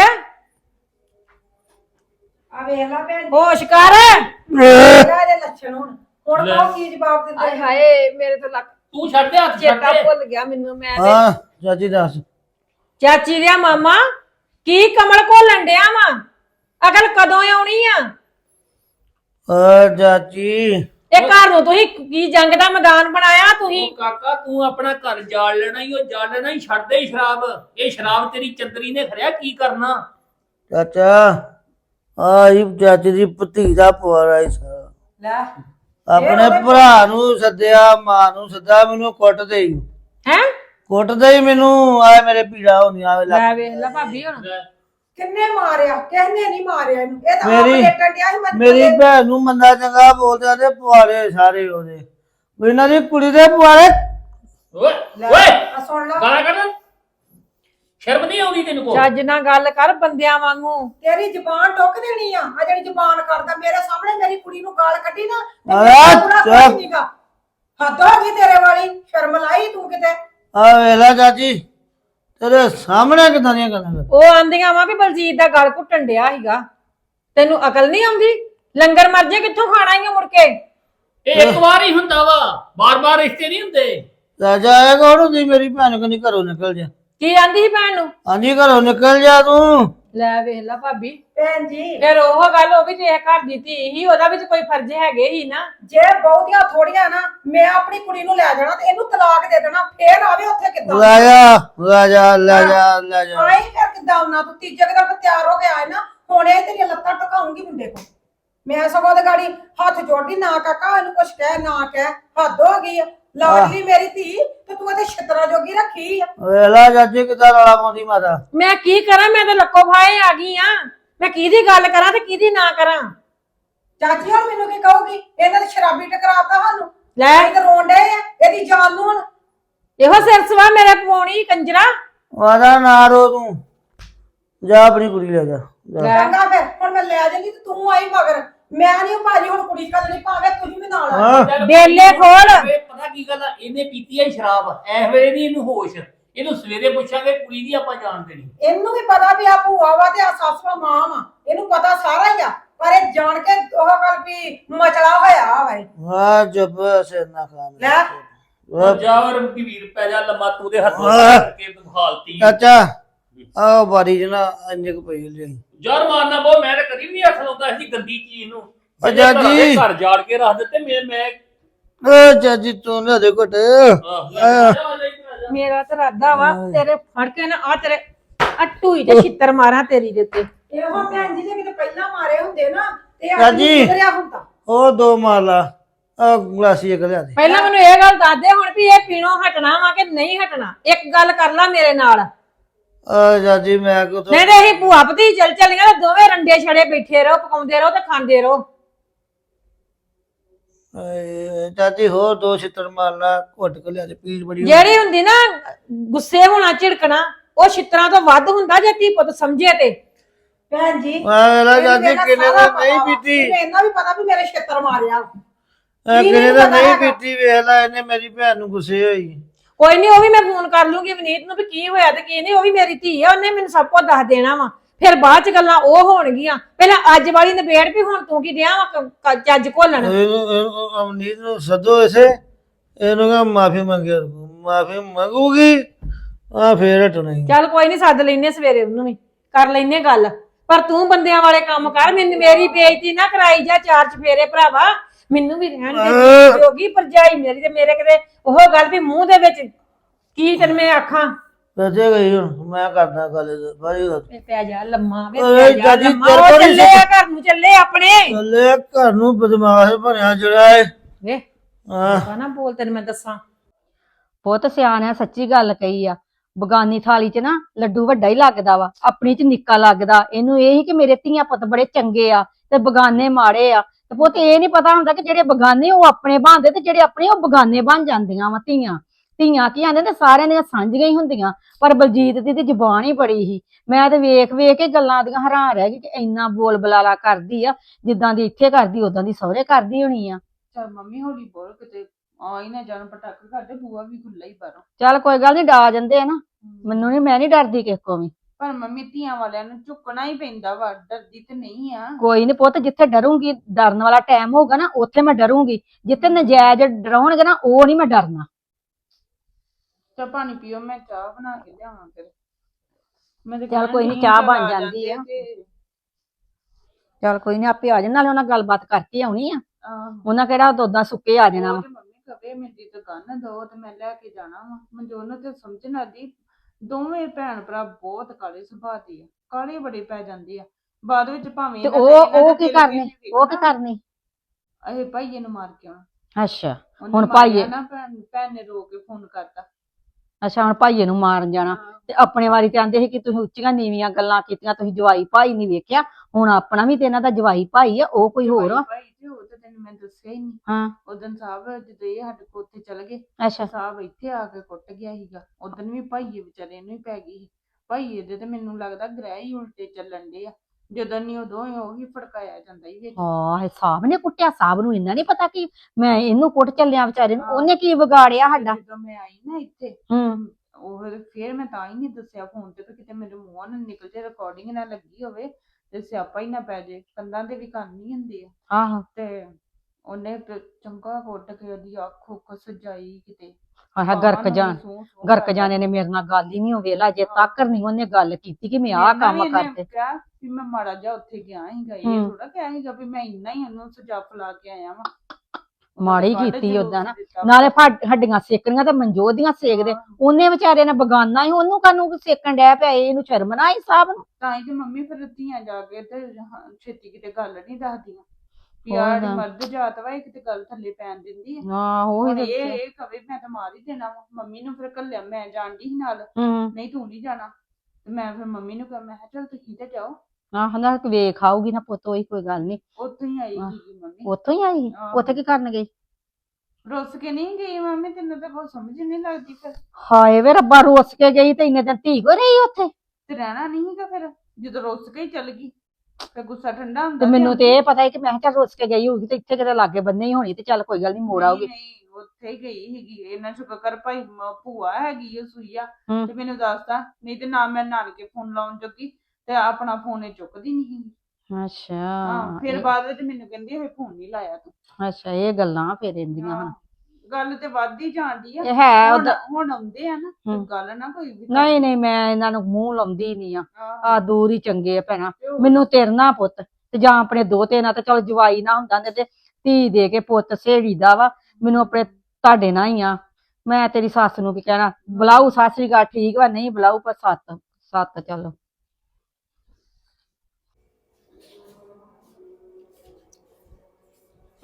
ਆ ਵੇਖ ਲੈ ਭੈਣ ਜੀ। ਹੋਸ਼ ਕਰ। ਇਹਦੇ ਲੱਛਣ ਹੁਣ। ਹੁਣ ਲੈ। ਕਹੋ ਕੀ ਜਵਾਬ ਦਿੰਦੇ ਆਏ ਹਾਏ ਮੇਰੇ ਤੋਂ ਲੱਕ ਤੂੰ ਛੱਡ ਦੇ ਹੱਥ ਛੱਡ ਚੇਤਾ ਦੇ। ਭੁੱਲ ਗਿਆ ਮੈਨੂੰ ਮੈਂ ਤੇ- ਹਾਂ ਚਾਚੀ ਦੱਸ। ਚਾਚੀ ਦਾ ਮਾਮਾ। ਕੀ ਕਮਲ ਘੋਲਣ ਡਿਆ ਵਾ? ਅਕਲ ਕਦੋਂ ਆਉਣੀ ਆ? ਆ ਚਾਚੀ। ਇਹ ਘਰ ਨੂੰ ਤੁਸੀਂ ਕੀ ਜੰਗ ਦਾ ਮੈਦਾਨ ਬਣਾਇਆ ਤੁਸੀਂ? ਉਹ ਕਾਕਾ ਤੂੰ ਆਪਣਾ ਘਰ ਜਾਲ ਲੈਣਾ ਹੀ ਉਹ ਜਾਲ ਲੈਣਾ ਹੀ ਛੱਡ ਦੇ ਸ਼ਰਾਬ। ਇਹ ਸ਼ਰਾਬ ਤੇਰੀ ਚੰਦਰੀ ਨੇ ਖਰਿਆ ਕੀ ਕਰਨਾ? ਚਾਚਾ ਆਈ ਚਾਚੀ ਦੀ ਭਤੀ ਦਾ ਪੁਆਰਾ ਹੀ ਸਾਰਾ ਲੈ ਆਪਣੇ ਭਰਾ ਨੂੰ ਸੱਦਿਆ ਮਾਂ ਨੂੰ ਸੱਦਿਆ ਮੈਨੂੰ ਕੁੱਟ ਦੇਈ। ਹੈ? ਕੁੱਟ ਦੇਈ ਮੈਨੂੰ ਆ ਮੇਰੇ ਪੀੜਾ ਹੁੰਦੀਆਂ ਵੇ ਲੱਗ ਲੈ ਵੇਖ ਲੈ ਭਾਬੀ ਹੁਣ। ਕਿੰਨੇ ਮਾਰਿਆ ਕਿਹਨੇ ਨਹੀਂ ਮਾਰਿਆ ਇਹਨੂੰ? ਇਹ ਤਾਂ ਆਪ ਮੇਰੀ- ਲੇਟਣ ਡਿਆ ਸੀ ਮੇਰੀ ਭੈਣ ਨੂੰ ਮੰਦਾ ਚੰਗਾ ਬੋਲਦੇ ਤੇ ਪੁਆਰੇ ਸਾਰੇ ਉਹਦੇ। ਵੀ ਇਹਨਾਂ ਦੀ ਕੁੜੀ ਦੇ ਪੁਆਰੇ ਓਏ ਓਏ ਆ ਸੁਣ ਲਾ। ਗਾਲਾਂ ਕੱਢ ਸ਼ਰਮ ਨਹੀਂ ਆਉਂਦੀ ਤੈਨੂੰ ਕੋ ਚੱਜ ਨਾਲ ਗੱਲ ਕਰ ਬੰਦਿਆਂ ਵਾਂਗੂ। ਤੇਰੀ ਜ਼ਬਾਨ ਟੁੱਕ ਦੇਣੀ ਆ। ਆ ਜਿਹੜੀ ਜ਼ਬਾਨ ਕਰਦਾ ਮੇਰੇ ਸਾਹਮਣੇ ਮੇਰੀ ਕੁੜੀ ਨੂੰ ਗਾਲ ਕੱਢੀ ਨਾ ਤੇ ਪੂਰਾ ਚੱਲ। ਨਹੀਂਗਾ ਹੱਦ ਹੋ ਗਈ ਤੇਰੇ ਵਾਲੀ। ਸ਼ਰਮ ਲਾਈ ਤੂੰ ਕਿਤੇ? ਆ ਵੇਲਾ ਚਾਚੀ ਤੇਰੇ ਸਾਹਮਣੇ ਕਿਦਾਂ ਦੀਆਂ ਗੱਲਾਂ ਕਰ ਉਹ ਆਂਦੀਆਂ ਵਾ ਵੀ ਬਲਜੀਤ ਦਾ ਗਲ ਘੁੱਟਣ ਡਿਆ ਸੀਗਾ। ਤੈਨੂੰ ਅਕਲ ਨਹੀਂ ਆਉਂਦੀ? ਲੰਗਰ ਮਰ ਜੇ ਕਿੱਥੋਂ ਖਾਣਾ ਹੀ ਮੁੜ ਕੇ? ਇਹ ਇੱਕ ਵਾਰ ਹੀ ਹੁੰਦਾ ਵਾ ਬਾਰ-ਬਾਰ ਰਿਸ਼ਤੇ ਨਹੀਂ ਹੁੰਦੇ। ਰਾਜਾ ਆਇਆ ਕੌਣ ਹੁੰਦੀ ਮੇਰੀ ਭੈਣ ਕਹਿੰਦੀ ਘਰੋਂ ਨਿਕਲ ਜਾ। ਕੀ ਆਂਦੀ ਸੀ ਭੈਣ ਨੂੰ? ਹਾਂਜੀ ਘਰੋਂ ਨਿਕਲ ਜਾ ਤੂੰ। ਲੈ ਵੇਖ ਲੈ ਭਾਬੀ। ਭੈਣ ਜੀ। ਫਿਰ ਉਹ ਗੱਲ ਉਹ ਵੀ ਤੇ ਇਹ ਘਰ ਦੀ ਧੀ ਸੀ ਉਹਦਾ ਵਿੱਚ ਕੋਈ ਫਰਜ਼ ਹੈਗੇ ਹੀ ਨਾ। ਜੇ ਬਹੁਤੀਆਂ ਥੋੜੀਆਂ ਨਾ ਮੈਂ ਆਪਣੀ ਕੁੜੀ ਨੂੰ ਲੈ ਜਾਣਾ ਤੇ ਇਹਨੂੰ ਤਲਾਕ ਦੇ ਦੇਣਾ ਫੇਰ ਆਵੇ ਉੱਥੇ ਕਿੱਦਾਂ? ਲੈ ਜਾ ਲੈ ਜਾ ਲੈ ਜਾ ਲੈ ਜਾ। ਆਈ ਫਿਰ ਕਿੱਦਾਂ ਆਉਣਾ ਤੂੰ? ਤੀਜੇ ਕੁ ਦਿਨ ਤਿਆਰ ਹੋ ਕੇ ਆਏ ਨਾ ਹੁਣ ਇਹ ਤੇਰੀਆਂ ਲੱਤਾਂ ਟਕਾਉਂਗੀ ਮੁੰਡੇ ਕੋਲ। ਮੈਂ ਸਗੋਂ ਤੇ ਗਾੜੀ ਹੱਥ ਜੋੜਦੀ ਨਾ ਕਾਕਾ ਇਹਨੂੰ ਕੁਛ ਕਹਿ ਨਾ ਕਹਿ ਹੱਦ ਹੋ ਗਈ ਆ। ਲਾਡਲੀ ਮੇਰੀ ਧੀ ਤੇ ਤੂੰ ਇਹਦੇ ਛਿੱਤਰਾ ਜੋਗੀ ਰੱਖੀ ਆ। ਵੇਲਾ ਚਾਚੀ ਕਿਦਾਂ ਰੌਲਾ ਪਾਉਂਦੀ ਮਾਤਾ। ਮੈਂ ਕੀ ਕਰਾਂ? ਮੈਂ ਤਾਂ ਲੱਕੋ ਫਾਏ ਆ ਗਈ ਆ। ਮੈਂ ਕਿਹਦੀ ਗੱਲ ਕਰਾਂ ਤੇ ਕਿਹਦੀ ਨਾ ਕਰਾਂ? ਚਾਚੀ ਹੁਣ ਮੈਨੂੰ ਕੀ ਕਹੂਗੀ? ਇਹਨਾਂ ਨੇ ਸ਼ਰਾਬੀ ਟਕਰਾਤਾ ਸਾਨੂੰ। ਲੈ। ਅਸੀਂ ਤਾਂ ਰੋਣ ਡਏ ਆ ਇਹਦੀ ਜਾਨ ਨੂੰ ਹੁਣ। ਇਹੋ ਸਿਰਸਵਾ ਮੇਰੇ ਪਵਾਉਣੀ ਕੰਜਰਾ। ਮਾਤਾ ਨਾ ਰੋ ਤੂੰ। ਜਾ ਆਪਣੀ ਕੁੜੀ ਲੈ ਜਾ। ਜਾ। ਲੈ ਚੰਗਾ ਫਿਰ ਹੁਣ ਮੈਂ ਲੈ ਜਾਂਦੀ ਤੇ ਤੂੰ ਆਈ ਮਗਰ। ਮੈਂ ਨਹੀਂ ਭਾਜੀ ਹੁਣ ਕੁੜੀ ਕੱਢਣੀ ਭਾਵੇਂ ਤੁਸੀਂ ਵੀ ਨਾਲ ਆ ਹਾਂ। ਡੇਲੇ ਖੋਲ। ਪਤਾ ਕੀ ਗੱਲ ਆ ਇਹਨੇ ਪੀਤੀ ਆ ਸ਼ਰਾਬ। ਐ ਵੇਲੇ ਨਹੀਂ ਇਹਨੂੰ ਹੋਸ਼। ਇਹਨੂੰ ਸਵੇਰੇ ਪੁੱਛਾਂਗੇ ਕੁੜੀ ਦੀ ਆਪਾਂ ਜਾਣ ਦੇਣੀ। ਇਹਨੂੰ ਵੀ ਪਤਾ ਵੀ ਆ ਭੂਆ ਵਾ ਤੇ ਆ ਸੱਸ ਵਾ ਮਾਂ ਵਾ। ਇਹਨੂੰ ਪਤਾ ਸਾਰਾ ਹੀ ਆ। ਪਰ ਇਹ ਜਾਣ ਕੇ ਉਹ ਗੱਲ ਵੀ ਮਚਲਾ ਹੋਇਆ ਵਾ ਇਹ। ਹਾਂ ਜਬ ਸੇ ਨਾ। ਖਾਨ ਲੈ ਜਾਵਰ ਕੀ ਵੀਰ ਪੈ ਜਾ ਲੰਮਾ ਤੂੰ ਦੇ ਹੱਥੋਂ ਆਹ। ਕਰਕੇ ਹਾਲਤੀ। ਚਾਚਾ। ਆ ਬਾਰੀ ਜਨਾ ਅੰਨੇ ਕੋ ਪਈ ਲਈ ਯਾਰ ਮਾਰਨਾ ਬਹੁ ਮੈਂ ਤਾਂ ਕਦੀ ਵੀ ਨੀ ਹੱਥ ਲਾਉਂਦਾ ਸੀ ਗੰਦੀ ਚੀਜ਼ ਨੂੰ। ਅੱਛਾ ਘਰਾਂ ਦੇ ਜੀ। ਘਰ ਜਾੜ ਕੇ ਰੱਖ ਦਿੱਤੇ ਮੈਂ ਮੈਂ ਓ ਚਾਚੀ ਤੂੰ ਨਾ ਦੇ ਘਟ। ਆਹ, ਲੈ ਜਾ, ਲੈ ਜਾ, ਲੈ ਜਾ। ਮੇਰਾ ਤਾਂ ਇਰਾਦਾ ਵਾ ਤੇਰੇ ਫੜ ਕੇ ਨਾ ਆ ਤੇਰੇ ਅਟੂਈ ਤੇ ਛਿੱਤਰ ਮਾਰਾਂ ਤੇਰੀ ਦੇ ਉੱਤੇ। ਇਹੋ ਭੈਣ ਜੀ ਜੇ ਕਿਤੇ ਪਹਿਲਾਂ ਮਾਰੇ ਹੁੰਦੇ ਨਾ ਤੇ ਅੱਜ। ਸੁਧਰਿਆ ਹੁੰਦਾ। ਉਹ ਦੋ ਮਾਲਾ ਆ ਗਲਾਸੀ ਇੱਕ ਲਿਆ ਦੇ। ਪਹਿਲਾਂ ਮੈਨੂੰ ਇਹ ਗੱਲ ਦੱਸ ਦੇ ਹੁਣ ਵੀ ਇਹ ਪੀਣੋਂ ਹਟਣਾ ਵਾ ਕਿ ਨਹੀਂ ਹਟਣਾ? ਇੱਕ ਗੱਲ ਕਰ ਲੈ ਮੇਰੇ ਨਾਲ ਆ ਚਾਚੀ ਮੈਂ ਕੋ ਨਹੀਂ ਤੇ ਅਸੀਂ ਭੂਆ ਭਤੀ ਚੱਲ ਚੱਲੀਆਂ ਤੇ ਦੋਵੇਂ ਰੰਡੇ ਛੜੇ ਬੈਠੇ ਰਹੋ ਪਕਾਉਂਦੇ ਰਹੋ ਤੇ ਖਾਂਦੇ ਰਹੋ ਚਾਚੀ ਹੋਰ ਦੋ ਛਿੱਤਰ ਮਾਰਨਾ ਘੁੱਟ ਕੇ ਲਿਆ ਦੇ ਪੀੜ ਬੜੀ ਹੁੰਦੀ। ਜਿਹੜੀ ਹੁੰਦੀ ਨਾ ਗੁੱਸੇ ਹੋਣਾ ਝਿੜਕਣਾ ਉਹ ਛਿੱਤਰਾਂ ਤੋਂ ਵੱਧ ਹੁੰਦਾ ਜੇ ਧੀ ਪੁੱਤ ਸਮਝੇ ਤੇ ਭੈਣ ਜੀ ਆ ਵੇਲਾ ਇਹਨੂੰ ਚਾਚੀ ਮੇਰਾ ਕਿਨੇ ਸਾਰਾ ਦਾ ਨਹੀਂ ਪਤਾ ਵਾ। ਪੀਤੀ ਇਹਨੂੰ ਇੰਨਾ ਵੀ ਪਤਾ ਵੀ ਮੇਰੇ ਛੇਤਰ ਮਾਰਿਆ ਆ ਕੀ ਕਿਨੇ ਨਹੀਂ ਦਾ ਪਤਾ ਨਹੀਂ ਹੈਗਾ। ਪੀਤੀ ਵੇਖ ਲੈ ਇਹਨੇ ਮੇਰੀ ਭੈਣ ਨੂੰ ਗੁੱਸੇ ਹੋਈ ਕੋਈ ਨਹੀਂ ਉਹ ਵੀ ਮੈਂ ਫੋਨ ਕਰ ਲੂੰਗੀ ਵਨੀਤ ਨੂੰ ਵੀ ਕੀ ਹੋਇਆ ਤੇ ਕੀ ਨਹੀਂ ਉਹ ਵੀ ਮੇਰੀ ਧੀ ਆ ਉਹਨੇ ਮੈਨੂੰ ਸਭ ਕੁਝ ਦੱਸ ਦੇਣਾ ਵਾ। ਫਿਰ ਬਾਅਦ ਚ ਗੱਲਾਂ ਉਹ ਹੋਣਗੀਆਂ। ਪਹਿਲਾਂ ਅੱਜ ਵਾਲੀ ਨਿਬੇੜ ਵੀ ਹੁਣ ਤੂੰ ਕੀ ਦਿਆਂ ਵਾ ਕ- ਕ- ਚੱਜ ਘੋਲਣ? ਇਹਨੂੰ ਇਹਨੂੰ ਅਮਨੀਤ ਨੂੰ ਸੱਦੋ ਇਸੇ। ਇਹਨੂੰ ਕਹ ਮਾਫੀ ਮੰਗੇ ਮਾਫੀ ਮੰਗੂਗੀ ਆ ਫੇਰ ਹਟਣਾ ਹੀ। ਚੱਲ ਕੋਈ ਨਹੀਂ ਸੱਦ ਲੈਨੇ ਸਵੇਰੇ ਉਹਨੂੰ ਵੀ ਕਰ ਲੈਨੇ ਗੱਲ। ਪਰ ਤੂੰ ਬੰਦਿਆਂ ਵਾਲੇ ਕੰਮ ਕਰ ਮੈਨੂੰ ਮੇਰੀ ਬੇਇੱਜ਼ਤੀ ਨਾ ਕਰਾਈ ਜਾ ਚਾਰ ਚਫੇਰੇ ਭਰਾਵਾ। ਮੈਨੂੰ ਵੀ ਰਹਿਣ ਦੇ ਜੋਗੀ ਪਰਜਾਈ ਮੇਰੀ ਤੇ ਮੇਰੇ ਕਿਤੇ ਉਹ ਗੱਲ ਵੀ ਮੂੰਹ ਦੇ ਵਿੱਚ ਕੀ ਤੈਨੂੰ ਮੈਂ ਆਖਾਂ? ਸੱਜੇ ਗਈ ਹੁਣ ਮੈਂ ਕਰਦਾ ਗੱਲ ਵੇ ਪੈ ਜਾ ਲੰਮਾ ਵੇ ਪੈ ਜਾ ਲੰਮਾ। ਚੱਲੇ ਘਰ ਨੂੰ ਚੱਲੇ ਆਪਣੇ। ਚੱਲੇ ਘਰ ਨੂੰ ਬਦਮਾਸ਼ ਬਣਿਆ ਜਿਹੜਾ ਏ ਵੇ ਹਾਂ। ਨਾ ਬੋਲ ਤੈਨੂੰ ਮੈਂ ਦੱਸਾਂ। ਬਹੁਤ ਸਿਆਣਿਆ ਸੱਚੀ ਗੱਲ ਕਹੀ ਆ। ਬਗਾਨੀ ਥਾਲੀ 'ਚ ਨਾ ਲੱਡੂ ਵੱਡਾ ਹੀ ਲੱਗਦਾ ਵਾ ਆਪਣੀ 'ਚ ਨਿੱਕਾ ਲੱਗਦਾ। ਇਹਨੂੰ ਇਹ ਹੀ ਕਿ ਮੇਰੇ ਧੀਆਂ ਪੁੱਤ ਬੜੇ ਚੰਗੇ ਆ ਤੇ ਬਗਾਨੇ ਮਾੜੇ ਆ। ਤੇ ਪੁੱਤ ਇਹ ਨਹੀਂ ਪਤਾ ਹੁੰਦਾ ਕਿ ਜਿਹੜੇ ਬਗਾਨੇ ਉਹ ਆਪਣੇ ਬਣਦੇ ਤੇ ਜਿਹੜੇ ਆਪਣੇ ਉਹ ਬਗਾਨੇ ਬਣ ਜਾਂਦੀਆਂ ਵਾ ਧੀਆਂ। ਧੀਆਂ ਕੀ ਆਂਦੇ ਤੇ ਸਾਰਿਆਂ ਦੀਆਂ ਸਾਂਝੀਆਂ ਹੀ ਹੁੰਦੀਆਂ। ਪਰ ਬਲਜੀਤ ਦੀ ਤੇ ਜ਼ੁਬਾਨ ਹੀ ਬੜੀ ਸੀ। ਮੈਂ ਤੇ ਵੇਖ ਵੇਖ ਕੇ ਗੱਲਾਂ ਦੀਆਂ ਹੈਰਾਨ ਰਹਿ ਗਈ ਕਿ ਇੰਨਾ ਬੋਲ ਬਲਾਲਾ ਕਰਦੀ ਆ ਜਿੱਦਾਂ ਦੀ ਇੱਥੇ ਕਰਦੀ ਉਦਾਂ ਦੀ ਸਹੁਰੇ ਕਰਦੀ ਹੋਣੀ ਆ। ਚਲ ਮੰਮੀ ਹੌਲੀ ਬੋਲ ਕਿਤੇ ਆ ਹੀ ਨਾ ਜਾਣ ਪਟਾਕੇ ਕਰਦੇ ਬੂਆ ਵੀ ਖੁੱਲਾ ਹੀ ਬਾਹਰੋਂ। ਚੱਲ ਕੋਈ ਗੱਲ ਨਹੀਂ ਡਾ ਜਾਂਦੇ ਆ ਨਾ। ਮੈਨੂੰ ਨਹੀਂ ਮੈਂ ਨਹੀਂ ਡਰਦੀ ਕਿਸੇ ਕੋ ਵੀ। ਪਰ ਮੰਮੀ ਧੀਆਂ ਵਾਲਿਆਂ ਨੂੰ ਝੁਕਣਾ ਹੀ ਪੈਂਦਾ ਵਾ ਡਰਦੀ ਤੇ ਨਹੀਂ ਆ। ਕੋਈ ਨਹੀਂ ਪੁੱਤ ਜਿੱਥੇ ਡਰੂੰਗੀ ਡਰਨ ਵਾਲਾ ਟਾਈਮ ਹੋਊਗਾ ਨਾ ਉੱਥੇ ਮੈਂ ਡਰੂੰਗੀ। ਜਿੱਥੇ ਨਜਾਇਜ਼ ਡਰਾਉਣਗੇ ਨਾ ਉਹ ਨਹੀਂ ਮੈਂ ਡਰਨਾ। ਚਾ ਪਾਣੀ ਪੀਓ ਮੈਂ ਚਾਹ ਬਣਾ ਕੇ ਲਿਆਵਾਂ ਫਿਰ। ਮੈਂ ਤੇ ਚੱਲ ਕੋਈ ਨੀ, ਡਈ ਚਾਹ ਬਣ ਜਾਂਦੀ ਆ। ਤੇ, ਚੱਲ ਕੋਈ ਨਹੀਂ ਆਪੇ ਆ ਜਾਣ ਨਾਲੇ ਉਹਨਾਂ ਗੱਲਬਾਤ ਕਰਕੇ ਆਉਣੀ ਆ। ਉਹਨਾਂ ਕਿਹੜਾ ਉਦਾਂ ਸੁੱਕੇ ਆ ਜਾਣਾ ਵਾ। ਤੇ ਮੰਮੀ ਕਵੇ ਮੇਰੀ ਦੁਕਾਨ ਦੋ ਤੇ ਮੈਂ ਲੈ ਕੇ ਜਾਣਾ ਵਾ। ਮਨਜੋਤ ਨੂੰ ਤੇ ਸਮਝ ਨਾ ਆਦੀ ਦੋਵੇਂ ਭੈਣ ਭਰਾ ਬਹੁਤ ਕਾਲੇ ਸੁਭਾਅ ਦੇ ਆ ਕਾਲੇ ਬੜੇ ਪੈ ਜਾਂਦੇ ਆ। ਬਾਅਦ ਵਿੱਚ ਭਾਵੇਂ ਤੇ ਇਹਨਾਂ ਦਾ- ਉਹ ਇਹਨਾਂ ਦਾ ਉਹ ਕੀ ਦਿਲ ਕਰਨੀ? ਉਹ ਕੀ ਵੇਖਣਾ। ਕਰਨੀ? ਇਹ ਭਾਈਏ ਨੂੰ ਮਾਰ ਕੇ ਆਉਣਾ। ਅੱਛਾ ਉਹਨੇ ਹੁਣ ਮਾਰਿਆ ਭਾਈਏ- ਨਾ ਭੈਣ ਭੈਣ ਨੇ ਰੋ ਕੇ ਫੋਨ ਕਰਤਾ। ਅੱਛਾ ਹੁਣ ਭਾਈਏ ਨੂੰ ਮਾਰਨ ਜਾਣਾ। ਤੇ ਆਪਣੇ ਵਾਰੀ ਤੇ ਆਂਦੇ ਸੀ ਕਿ ਤੁਸੀਂ ਉੱਚੀਆਂ ਨੀਵੀਆਂ ਗੱਲਾਂ ਕੀਤੀਆਂ ਤੁਸੀਂ ਜਵਾਈ ਭਾਈ ਨਹੀਂ ਵੇਖਿਆ। ਹੁਣ ਆਪਣਾ ਵੀ ਤੇ ਇਹਨਾਂ ਦਾ ਜਵਾਈ ਭਾਈ ਆ ਉਹ ਕੋਈ ਹੋਰ ਆ। ਭਾਈ ਤੇ ਉਹ ਤੈਨੂੰ ਮੈਂ ਦੱਸਿਆ ਹੀ ਨਹੀਂ। ਹਾਂ। ਉਦੋਂ ਸਾਹਿਬ ਜਦੋਂ ਇਹ ਸਾਡੇ ਕੋਲ ਉੱਥੇ ਚਲ ਗਏ ਅੱਛਾ। ਸਾਹਿਬ ਇੱਥੇ ਆ ਕੇ ਕੁੱਟ ਗਿਆ ਸੀਗਾ। ਉਦੋਂ ਵੀ ਭਾਈਏ ਵਿਚਾਰੇ ਨੂੰ ਹੀ ਪੈ ਗਈ ਸੀ। ਭਾਈਏ ਦੇ ਤੇ ਮੈਨੂੰ ਲੱਗਦਾ ਗ੍ਰਹਿ ਹੀ ਉਲਟੇ ਚੱਲਣ ਦੇ ਆ। ਜਦੋਂ ਨਹੀਂ ਉਦੋਂ ਹੀ ਉਹੀ ਫੜਕਾਇਆ ਜਾਂਦਾ ਹੀ ਵਿੱਚ। ਹਾਂ ਸਾਹਬ ਨੇ ਕੁੱਟਿਆ। ਸਾਹਬ ਨੂੰ ਇੰਨਾ ਨਹੀਂ ਪਤਾ ਕਿ ਮੈਂ ਇਹਨੂੰ ਕੁੱਟ ਚੱਲਿਆ ਵਿਚਾਰੇ ਨੂੰ। ਉਹਨੇ ਕੀ ਵਿਗਾੜਿਆ ਸਾਡਾ? ਜਦੋਂ ਮੈਂ ਆਈ ਨਾ ਇੱਥੇ ਹੂੰ। ਉਹ ਫਿਰ- ਮੈਂ ਤਾਂ ਹੀ ਨਹੀਂ ਦੱਸਿਆ ਫੋਨ ਤੇ ਵੀ ਕਿਤੇ ਮੇਰੇ ਮੂੰਹੋਂ ਨਾ ਨਿਕਲ ਜੇ ਰਿਕਾਰਡਿੰਗ ਨਾ ਲੱਗੀ ਹੋਵੇ ਤੇ ਸਿਆਪਾ ਹੀ ਨਾ ਪੈ ਜੇ। ਕੰਨਾਂ ਦੇ ਵੀ ਕੰਨ ਨਹੀਂ ਹੁੰਦੇ ਆ। ਆਹੋ। ਤੇ ਉਹਨੇ ਚੰਗਾ ਕੁੱਟ ਕੇ ਉਹਦੀ ਅੱਖ ਉੱਖ ਸਜਾਈ ਕਿਤੇ। ਆਹ ਗਰਕ ਜਾਣ ਗਰਕ ਜਾਣੇ ਨੇ ਮੇਰੇ ਨਾਲ ਗੱਲ ਹੀ ਨਹੀਂ ਹੋਵੇ ਲਾ ਜੇ ਤੱਕ ਨਹੀਂ ਉਹਨੇ ਗੱਲ ਕੀਤੀ ਕਿ ਮੈਂ ਆਹ ਕੰਮ ਕਰਦੇ ਕਿਹਾ ਵੀ ਮੈਂ ਮਾੜਾ ਜਾ ਉੱਥੇ ਗਿਆ ਸੀਗਾ ਇਹ ਹੂੰ। ਥੋੜਾ ਕਿਹਾ ਸੀਗਾ ਵੀ ਮੈਂ ਇੰਨਾ ਹੀ ਉਹਨੂੰ ਸਜਾ ਫਲਾ ਕੇ ਆਇਆ ਵਾਂ। ਮਾੜੀ ਕੱਢ ਕੀਤੀ ਜਲੂਸ ਓਦਾਂ ਨਾ। ਦਿੱਤਾ। ਨਾਲੇ ਫੜ- ਹੱਡੀਆਂ ਸੇਕਣੀਆਂ ਤੇ ਮਨਜੋਤ ਦੀਆਂ ਸੇਕਦੇ। ਹਾਂ। ਉਹਨੇ ਵਿਚਾਰੇ ਨੇ ਬਗਾਨਾ ਹੀ ਉਹਨੂੰ ਕਾਨੂੰ ਸੇਕਣ ਡਿਆ ਪਿਆ ਇਹਨੂੰ ਸ਼ਰਮ ਨਾ ਆਈ ਸਾਹਿਬ ਨੂੰ। ਤਾਂ ਹੀ ਤੇ ਮੰਮੀ ਫਿਰ ਧੀਆਂ ਜਾ ਕੇ ਤੇ ਹਾਂ, ਛੇਤੀ ਕਿਤੇ ਗੱਲ ਨਹੀਂ ਦੱਸਦੀਆਂ। ਵੀ ਹੋਰ ਆਹ ਨਾ। ਮਰਦ ਜਾਤ ਵਾ ਇਹ ਕਿਤੇ ਗੱਲ ਥੱਲੇ ਪੈਣ ਦਿੰਦੀ ਹੈ ਹਾਂ ਉਹ ਹੁਣ ਹੀ ਇਹ ਦੱਸਿਆ। ਇਹ ਕਵੇ ਮੈਂ ਤਾਂ ਮਾਰ ਹੀ ਦੇਣਾ ਵਾ। ਮੰਮੀ ਨੂੰ ਫਿਰ ਕੱਲਿਆ ਮੈਂ ਜਾਣਦੀ ਸੀ ਨਾਲ। ਹੂੰ। ਨਹੀਂ ਤੂੰ ਨਹੀਂ ਜਾਣਾ। ਤੇ ਮੈਂ ਫਿਰ ਮੰਮੀ ਨੂੰ ਕਿਹਾ ਮੈਂ ਕਿਹਾ ਚੱਲ ਤੁਸੀਂ ਤੇ ਜਾਓ। ਆਹ ਨਾ ਵੇਖ ਆਊਗੀ ਨਾ ਪੁੱਤ ਉਹੀ ਕੋਈ ਗੱਲ ਨਹੀਂ। ਉੱਥੋਂ ਹੀ ਆਈ ਹਾਂ। ਸੀਗੀ ਮੰਮੀ। ਉੱਥੋਂ ਹੀ ਆਈ ਆਹੋ। ਉੱਥੇ ਕੀ ਕਰਨ ਗਈ? ਰੁੱਸ ਕੇ ਨਹੀਂ ਗਈ ਮੰਮੀ ਤੈਨੂੰ ਤਾਂ ਕੋਈ ਸਮਝ ਨਹੀਂ ਲੱਗਦੀ ਫਿਰ। ਹਾਏ ਵੇ ਰੱਬਾ ਰੁੱਸ ਕੇ ਗਈ ਤੇ ਇੰਨੇ ਦਿਨ ਧੀ ਕੋ ਰਹੀ ਉੱਥੇ? ਤੇ ਰਹਿਣਾ ਨਹੀਂ ਸੀਗਾ ਫਿਰ ਜਦੋਂ ਰੁੱਸ ਕੇ ਹੀ ਚੱਲ ਗਈ। ਤੇ ਗੁੱਸਾ ਠੰਡਾ ਹੁੰਦਾ ਤੇ ਮੈਨੂੰ ਤੇ ਇਹ ਪਤਾ ਹੈ ਕਿ ਮੈਂ ਕਿਹਾ ਚੱਲ ਰੁੱਸ ਕੇ ਗਈ ਹੋਊਗੀ ਤੇ ਇੱਥੇ ਕਿਤੇ ਲਾਗੇ ਬੰਨੇ ਹੀ ਹੋਣੀ ਤੇ ਚੱਲ ਕੋਈ ਗੱਲ ਨਹੀਂ ਮੋੜ ਆਊਗੀ। ਨਹੀਂ ਉੱਥੇ ਹੀ ਗਈ ਹੈਗੀ ਇਹਨਾਂ ਸ਼ੁਕਰ ਕਰ ਭਾਈ ਮ- ਭੂਆ ਹੈਗੀ ਉਹ ਸੂਈਆ। ਹੂੰ। ਤੇ ਮੈਨੂੰ ਦੱਸਦਾ ਨਹੀਂ ਤੇ ਨਾ ਮੈਂ ਨਾਨਕੇ ਫੋਨ ਲਾਉਣ ਜੋਗੀ ਤੇ ਆਪਣਾ ਫੋਨ ਇਹ ਚੁੱਕਦੀ ਨਹੀਂ ਸੀ। ਅੱਛਾ। ਹਾਂ ਫਿਰ ਇਹ- ਬਾਅਦ ਵਿੱਚ ਮੈਨੂੰ ਕਹਿੰਦੀ ਹੋਏ ਫੋਨ ਨਹੀਂ ਲਾਇਆ ਤੂੰ। ਅੱਛਾ ਇਹ ਗੱਲਾਂ ਫੇਰ ਇੰਦੀਆਂ ਹਾਂ, ਹਨ ਗੱਲ ਤੇ ਵੱਧਦੀ ਜਾਂਦੀ ਆ। ਇਹ ਹੈ ਹੁਣ ਉਹਦਾ। ਹੁਣ ਆਉਂਦੇ ਆ ਨਾ ਤੇ। ਗੱਲ ਨਾ ਕੋਈ ਵੀ ਨਹੀਂ ਨਹੀਂ ਮੈਂ ਇਹਨਾਂ ਨੂੰ ਮੂੰਹ ਲਾਉਂਦੀ ਨਹੀਂ ਆ। ਆ ਦੂਰ ਹੀ ਚੰਗੇ ਆ ਭੈਣਾ। ਮੈਨੂੰ ਤੇਰਨਾ ਪੁੱਤ ਤੇ ਜਾਂ ਆਪਣੇ ਦੋਤੇ ਨਾਲ ਤੇ ਚਲ ਜਵਾਈ ਨਾ ਹੁੰਦਾ ਨੇ ਤੇ ਧੀ ਦੇ ਕੇ ਪੁੱਤ ਸਹੇੜੀ ਦਾ ਵਾ ਮੈਨੂੰ ਆਪਣੇ ਤੁਹਾਡੇ ਨਾਲ ਹੀ ਆ। ਮੈਂ ਤੇਰੀ ਸੱਸ ਨੂੰ ਕੀ ਕਹਿਣਾ ਬੁਲਾਊ ਸਤਿ ਸ੍ਰੀ ਅਕਾਲ ਠੀਕ ਵਾ? ਨਹੀਂ ਬੁਲਾਊ ਪਰ ਸੱਤ ਸੱਤ ਚੱਲ।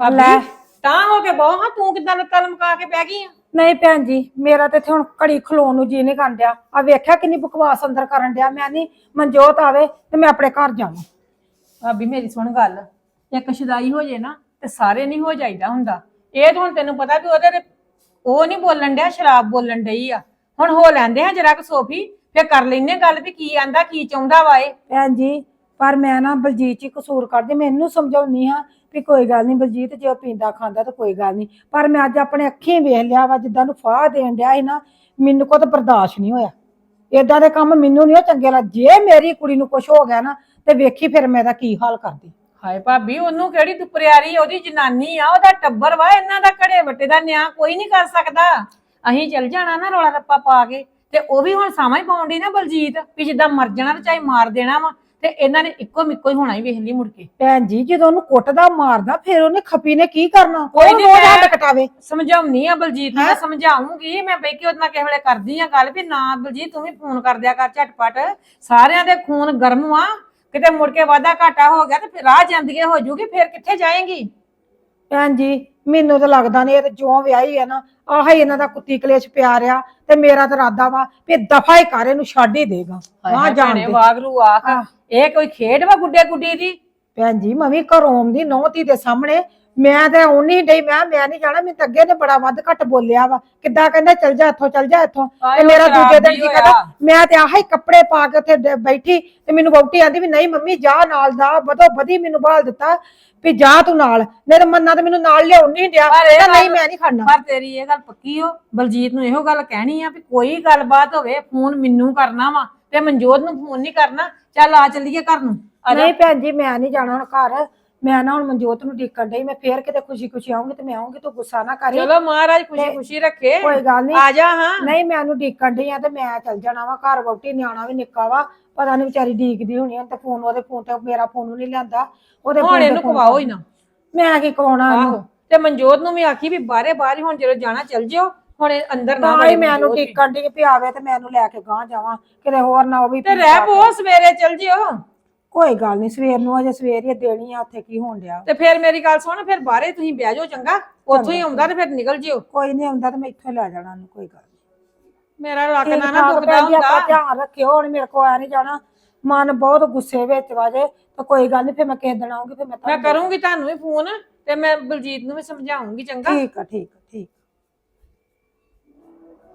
ਲੈ। ਤਾਂ ਹੋ ਕੇ ਬਹੁ ਹਾਂ ਤੂੰ ਕਿੱਦਾਂ ਲੱਤਾਂ ਲਮਕਾ ਕੇ ਬਹਿ ਗਈ ਆ? ਨਹੀਂ ਭੈਣ ਜੀ ਮੇਰਾ ਤੇ ਇੱਥੇ ਹੁਣ ਘੜੀ ਖਲੋਣ ਨੂੰ ਜੀ ਨਹੀਂ ਕਰਨ ਡਿਆ। ਆ ਵੇਖਿਆ ਕਿੰਨੀ ਬਕਵਾਸ ਅੰਦਰ ਕਰਨ ਡਿਆ। ਮੈਂ ਨਹੀਂ ਮਨਜੋਤ ਆਵੇ ਤੇ ਮੈਂ ਆਪਣੇ ਘਰ ਜਾਵਾਂ। ਭਾਬੀ ਮੇਰੀ ਸੁਣ ਗੱਲ। ਇੱਕ ਸ਼ਦਾਈ ਹੋ ਜੇ ਨਾ ਤੇ ਸਾਰੇ ਨਹੀਂ ਹੋ ਜਾਈਦਾ ਹੁੰਦਾ। ਇਹ ਤਾਂ ਹੁਣ ਤੈਨੂੰ ਪਤਾ ਵੀ ਉਹਦੇ ਤੇ ਉਹ ਨਹੀਂ ਬੋਲਣ ਡਿਆ ਸ਼ਰਾਬ ਬੋਲਣ ਡਈ ਆ। ਹੁਣ ਹੋ ਲੈਂਦੇ ਆ ਜਰਾ ਕੁ ਸੋਫੀ ਫੇਰ ਕਰ ਲੈਨੇ ਗੱਲ ਵੀ ਕੀ ਆਂਦਾ ਕੀ ਚਾਹੁੰਦਾ ਵਾ ਇਹ। ਭੈਣ ਜੀ ਪਰ ਮੈਂ ਨਾ ਬਲਜੀਤ ਚ ਕਸੂਰ ਕਰਦੀ ਮੈਨੂੰ ਸਮਝਾਉਣੀ ਹਾਂ ਵੀ ਕੋਈ ਗੱਲ ਨਹੀਂ ਬਲਜੀਤ, ਜੇ ਉਹ ਪੀਂਦਾ ਖਾਂਦਾ ਤਾਂ ਕੋਈ ਗੱਲ ਨਹੀਂ ਪਰ ਮੈਂ ਅੱਜ ਆਪਣੇ ਅੱਖੀਂ ਵੇਖ ਲਿਆ ਵਾ, ਜਿੱਦਾਂ ਨੂੰ ਫਾਹ ਦੇਣ ਡਿਆ ਸੀ ਨਾ, ਮੈਨੂੰ ਕੋ ਤਾਂ ਬਰਦਾਸ਼ਤ ਨਹੀਂ ਹੋਇਆ। ਏਦਾਂ ਦੇ ਕੰਮ ਮੈਨੂੰ ਨਹੀਂ ਚੰਗੇ ਲੱਗ, ਜੇ ਮੇਰੀ ਕੁੜੀ ਨੂੰ ਕੁਝ ਹੋ ਗਿਆ ਨਾ, ਤੇ ਵੇਖੀ ਫਿਰ ਮੈਂ ਇਹਦਾ ਕੀ ਹਾਲ ਕਰਦੀ। ਹਾਏ ਭਾਬੀ, ਉਹਨੂੰ ਕਿਹੜੀ ਦੁਪਰਿਆਰੀ ਉਹਦੀ ਜਨਾਨੀ ਆ, ਉਹਦਾ ਟੱਬਰ ਵਾ, ਇਹਨਾਂ ਦਾ ਘੜੇ ਵੱਟੇ ਦਾ ਨਿਆਂ ਕੋਈ ਨਹੀਂ ਕਰ ਸਕਦਾ। ਅਸੀਂ ਚੱਲ ਜਾਣਾ ਨਾ ਰੋਲਾ ਰੱਪਾ ਪਾ ਕੇ, ਤੇ ਉਹ ਵੀ ਹੁਣ ਸਾਵਾਂ ਹੀ ਪਾਉਂਦੀ ਨਾ ਬਲਜੀਤ, ਵੀ ਜਿੱਦਾਂ ਮਰ ਜਾਣਾ ਤੇ ਚਾਹੇ ਮਾਰ ਦੇਣਾ ਵਾ। ਤੇ ਇਹਨਾਂ ਨੇ ਇੱਕੋ ਮਿੱਕੋ ਹੀ ਹੋਣਾ ਹੀ ਵੇਖ ਲਈ ਮੁੜ ਕੇ। ਭੈਣ ਜੀ ਜਦੋਂ ਉਹਨੂੰ ਕੁੱਟਦਾ ਮਾਰਦਾ ਫਿਰ ਉਹਨੇ ਖਪੀ ਨੇ ਕੀ ਕਰਨਾ? ਕੋਈ ਨੀ, ਮੈਂ- ਹੱਥ ਕਟਾਵੇ। ਸਮਝਾਉਣੀ ਆ ਬਲਜੀਤ ਨੂੰ? ਮੈਂ ਸਮਝਾਉਂਗੀ ਮੈਂ ਬਈ ਕਿ ਉਹਦੇ ਨਾਲ ਕਿਸੇ ਵੇਲੇ ਕਰਦੀ ਆ ਗੱਲ ਵੀ ਨਾ ਬਲਜੀਤ ਤੂੰ ਵੀ ਫੋਨ ਕਰ ਦਿਆ ਕਰ ਝਟਪਟ। ਸਾਰਿਆਂ ਦੇ ਖੂਨ ਗਰਮ ਆ ਕਿਤੇ ਮੁੜ ਕੇ ਵਾਧਾ ਘਾਟਾ ਹੋ ਗਿਆ ਤੇ ਫਿਰ ਰਾਹ ਜਾਂਦੀਏ ਹੋ ਜੂਗੀ ਫਿਰ ਕਿੱਥੇ ਜਾਏਂਗੀ? ਭੈਣ ਜੀ ਮੈਨੂੰ ਤਾਂ ਲੱਗਦਾ ਨਹੀਂ ਇਹ ਤੇ ਜਿਉਂ ਵਿਆਹੀ ਹੈ ਨਾ ਆਹ ਹੀ ਇਹਨਾਂ ਦਾ ਕੁੱਤੀ ਕਲੇਸ਼ ਪਿਆਰ ਆ ਤੇ ਮੇਰਾ ਤਾਂ ਇਰਾਦਾ ਵਾ ਵੀ ਦਫਾ ਹੀ ਕਰ ਇਹਨੂੰ ਛੱਡ ਹੀ ਦੇਗਾ। ਆ ਜਾਣ ਦੇ। ਵਾਗਰੂ ਆਖ ਇਹ ਕੋਈ ਖੇਡ ਵਾ ਗੁੱਡੇ ਗੁੱਡੀ ਦੀ? ਭੈਣ ਜੀ ਮੈਂ ਵੀ ਘਰੋਂ ਆਉਂਦੀ ਨੌਤੀ ਦੇ ਸਾਹਮਣੇ ਮੈਂ ਤਾਂ ਆਉਣੀ ਡਈ ਮੈਂ ਮੈਂ ਨਹੀਂ ਜਾਣਾ ਮੈਨੂੰ ਤਾਂ ਅੱਗੇ ਨੇ ਬੜਾ ਵੱਧ ਘੱਟ ਬੋਲਿਆ ਵਾ। ਕਿੱਦਾਂ ਕਹਿੰਦਾ ਚੱਲ ਜਾ ਇੱਥੋਂ ਚੱਲ ਜਾ ਇੱਥੋਂ। ਤੇ ਉਹ ਮੇਰਾ ਦੂਜੇ ਦਿਨ ਕਹਿੰਦਾ ਹੋਇਆ। ਮੈਂ ਤੇ ਆਹ ਹੀ ਕੱਪੜੇ ਪਾ ਕੇ ਉੱਥੇ ਡ- ਬੈਠੀ ਤੇ ਮੈਨੂੰ ਵਹੁਟੀ ਆਂਦੀ ਵੀ ਨਹੀਂ ਮੰਮੀ ਜਾ ਨਾਲ ਦਾ ਬਦੋ ਬਦੀ ਮੈਨੂੰ ਬਾਲ ਦਿੱਤਾ। ਵੀ ਜਾ ਤੂੰ ਨਾਲ ਤਾਂ ਮੰਨਾ ਤੇ ਮੈਨੂੰ ਨਾਲ ਲਿਆਉਣ ਨਹੀਂ ਡਿਆ ਪਰ ਇਹ ਕਹਿੰਦਾ ਨਹੀਂ ਗੱਲ- ਮੈਂ ਨਹੀਂ ਖੜਨਾ ਪਰ ਤੇਰੀ ਇਹ ਗੱਲ ਪੱਕੀ ਹੋ ਬਲਜੀਤ ਨੂੰ ਇਹੋ ਗੱਲ ਕਹਿਣੀ ਆ ਵੀ ਕੋਈ ਗੱਲਬਾਤ ਹੋਵੇ ਫੋਨ ਮੈਨੂੰ ਕਰਨਾ ਵਾ ਤੇ ਮਨਜੋਤ ਨੂੰ ਫੋਨ ਨਹੀਂ ਕਰਨਾ ਚੱਲ ਆ ਚੱਲੀਏ ਘਰ ਨੂੰ। ਆ ਜਾ। ਨਹੀਂ ਭੈਣ ਜੀ ਮੈਂ ਨਹੀਂ ਜਾਣਾ ਹੁਣ ਘਰ। ਮੈਂ ਨਾ ਹੁਣ ਮਨਜੋਤ ਨੂੰ ਡੀਕਣ ਡਈ ਮੈਂ ਫੇਰ ਕਿਤੇ ਖੁਸ਼ੀ ਖੁਸ਼ੀ ਆਉਂਗੀ ਤੇ ਮੈਂ ਆਉਂਗੀ ਤੂੰ ਗੁੱਸਾ ਨਾ ਕਰੀ। ਚਲੋ ਮਹਾਰਾਜ ਖੁਸ਼ੀ ਖੁਸ਼ੀ ਰੱਖੇ। ਕੋਈ ਗੱਲ ਨਹੀਂ। ਆ ਜਾ ਹਾਂ। ਨਹੀਂ ਮੈਂ ਉਹਨੂੰ ਡੀਕਣ ਡਈ ਆ ਤੇ ਮੈਂ ਚੱਲ ਜਾਣਾ ਵਾ ਘਰ ਵੋਟੀ ਨਿਆਣਾ ਵੀ ਨਿੱਕਾ ਵਾ। ਪਤਾ ਨਹੀਂ ਵਿਚਾਰੀ ਡੀਕਦੀ ਹੋਣੀ ਆ ਤੇ ਫੋਨ ਉਹਦੇ ਫੋਨ ਤੇ ਮੇਰਾ ਫੋਨ ਨਹੀਂ ਲਿਆਂਦਾ। ਉਹਦੇ ਹੁਣ phone ਤੇ ਇਹਨੂੰ phone ਹੀ ਨਾ। ਮੈਂ ਕੀ ਕਵਾਉਣਾ ਆਹੋ ਇਹਨੂੰ ਤੇ ਮਨਜੋਤ ਨੂੰ ਵੀ ਆਖੀ ਵੀ ਬਾਹਰੇ ਬਾਹਰ ਹੀ ਹੁਣ ਜਦੋਂ ਜਾਣਾ ਚੱਲ ਜਿਓ ਹੁਣ ਇਹ ਅੰਦਰ ਨਾ ਤਾਂ ਵੜੇ ਹੀ ਮੈਂ ਉਹਨੂੰ ਮਨਜੋਤ ਵੀ। ਡੀਕਣ ਡਈ ਵੀ ਆਵੇ ਤੇ ਮੈਂ ਉਹਨੂੰ ਲੈ ਕੇ ਗਾਂ ਜਾਵਾਂ ਕਿਤੇ ਹੋਰ ਨਾ ਉਹ ਵੀ ਤੇ ਪੀ ਰਹਿ ਪਾ ਸਵੇਰੇ ਚੱਲ ਜਿਓ। ਕੋਈ ਗੱਲ ਨਹੀਂ ਸਵੇਰ ਨੂੰ ਅਜੇ ਸਵੇਰ ਹੀ ਦੇਣੀ ਆ ਉੱਥੇ ਕੀ ਹੋਣ ਡਿਆ। ਤੇ ਫਿਰ ਮੇਰੀ ਗੱਲ ਸੁਣ ਫਿਰ ਬਾਹਰੇ ਤੁਸੀਂ ਬਹਿ ਜਾਓ ਚੰਗਾ ਉੱਥੋਂ ਹੀ ਆਉਂਦਾ ਤੇ ਫਿਰ ਨਿਕਲ ਜਿਓ। ਕੋਈ ਨਹੀਂ ਆਉਂਦਾ ਤੇ ਮੈਂ ਇੱਥੇ ਲੈ ਜਾਣਾ ਉਹਨੂੰ ਕੋਈ ਗੱਲ ਨੀ। ਮੇਰਾ ਠੀਕ ਨਾ ਨਾ ਦੁਖਦਾ ਹੁੰਦਾ। ਧਿਆਨ ਰੱਖਿਓ ਹੁਣ ਮੇਰੇ ਕੋ ਆ ਨਹੀਂ ਜਾਣਾ। ਮਨ ਬਹੁਤ ਗੁੱਸੇ ਵਿੱਚ ਵਾਜੇ ਤਾਂ ਕੋਈ ਗੱਲ ਨਹੀਂ ਫਿਰ ਮੈਂ ਕਿਸੇ ਦਿਨ ਆਉਂਗੀ ਫਿਰ ਮੈਂ ਮੈਂ ਤੁਹਾਨੂੰ ਕਰੂੰਗੀ ਤੁਹਾਨੂੰ ਵੀ ਫੋਨ ਤੇ ਮੈਂ ਬਲਜੀਤ ਨੂੰ ਵੀ ਸਮਝਾਉਂਗੀ ਚੰਗਾ? ਠੀਕ ਆ ਠੀਕ ਆ।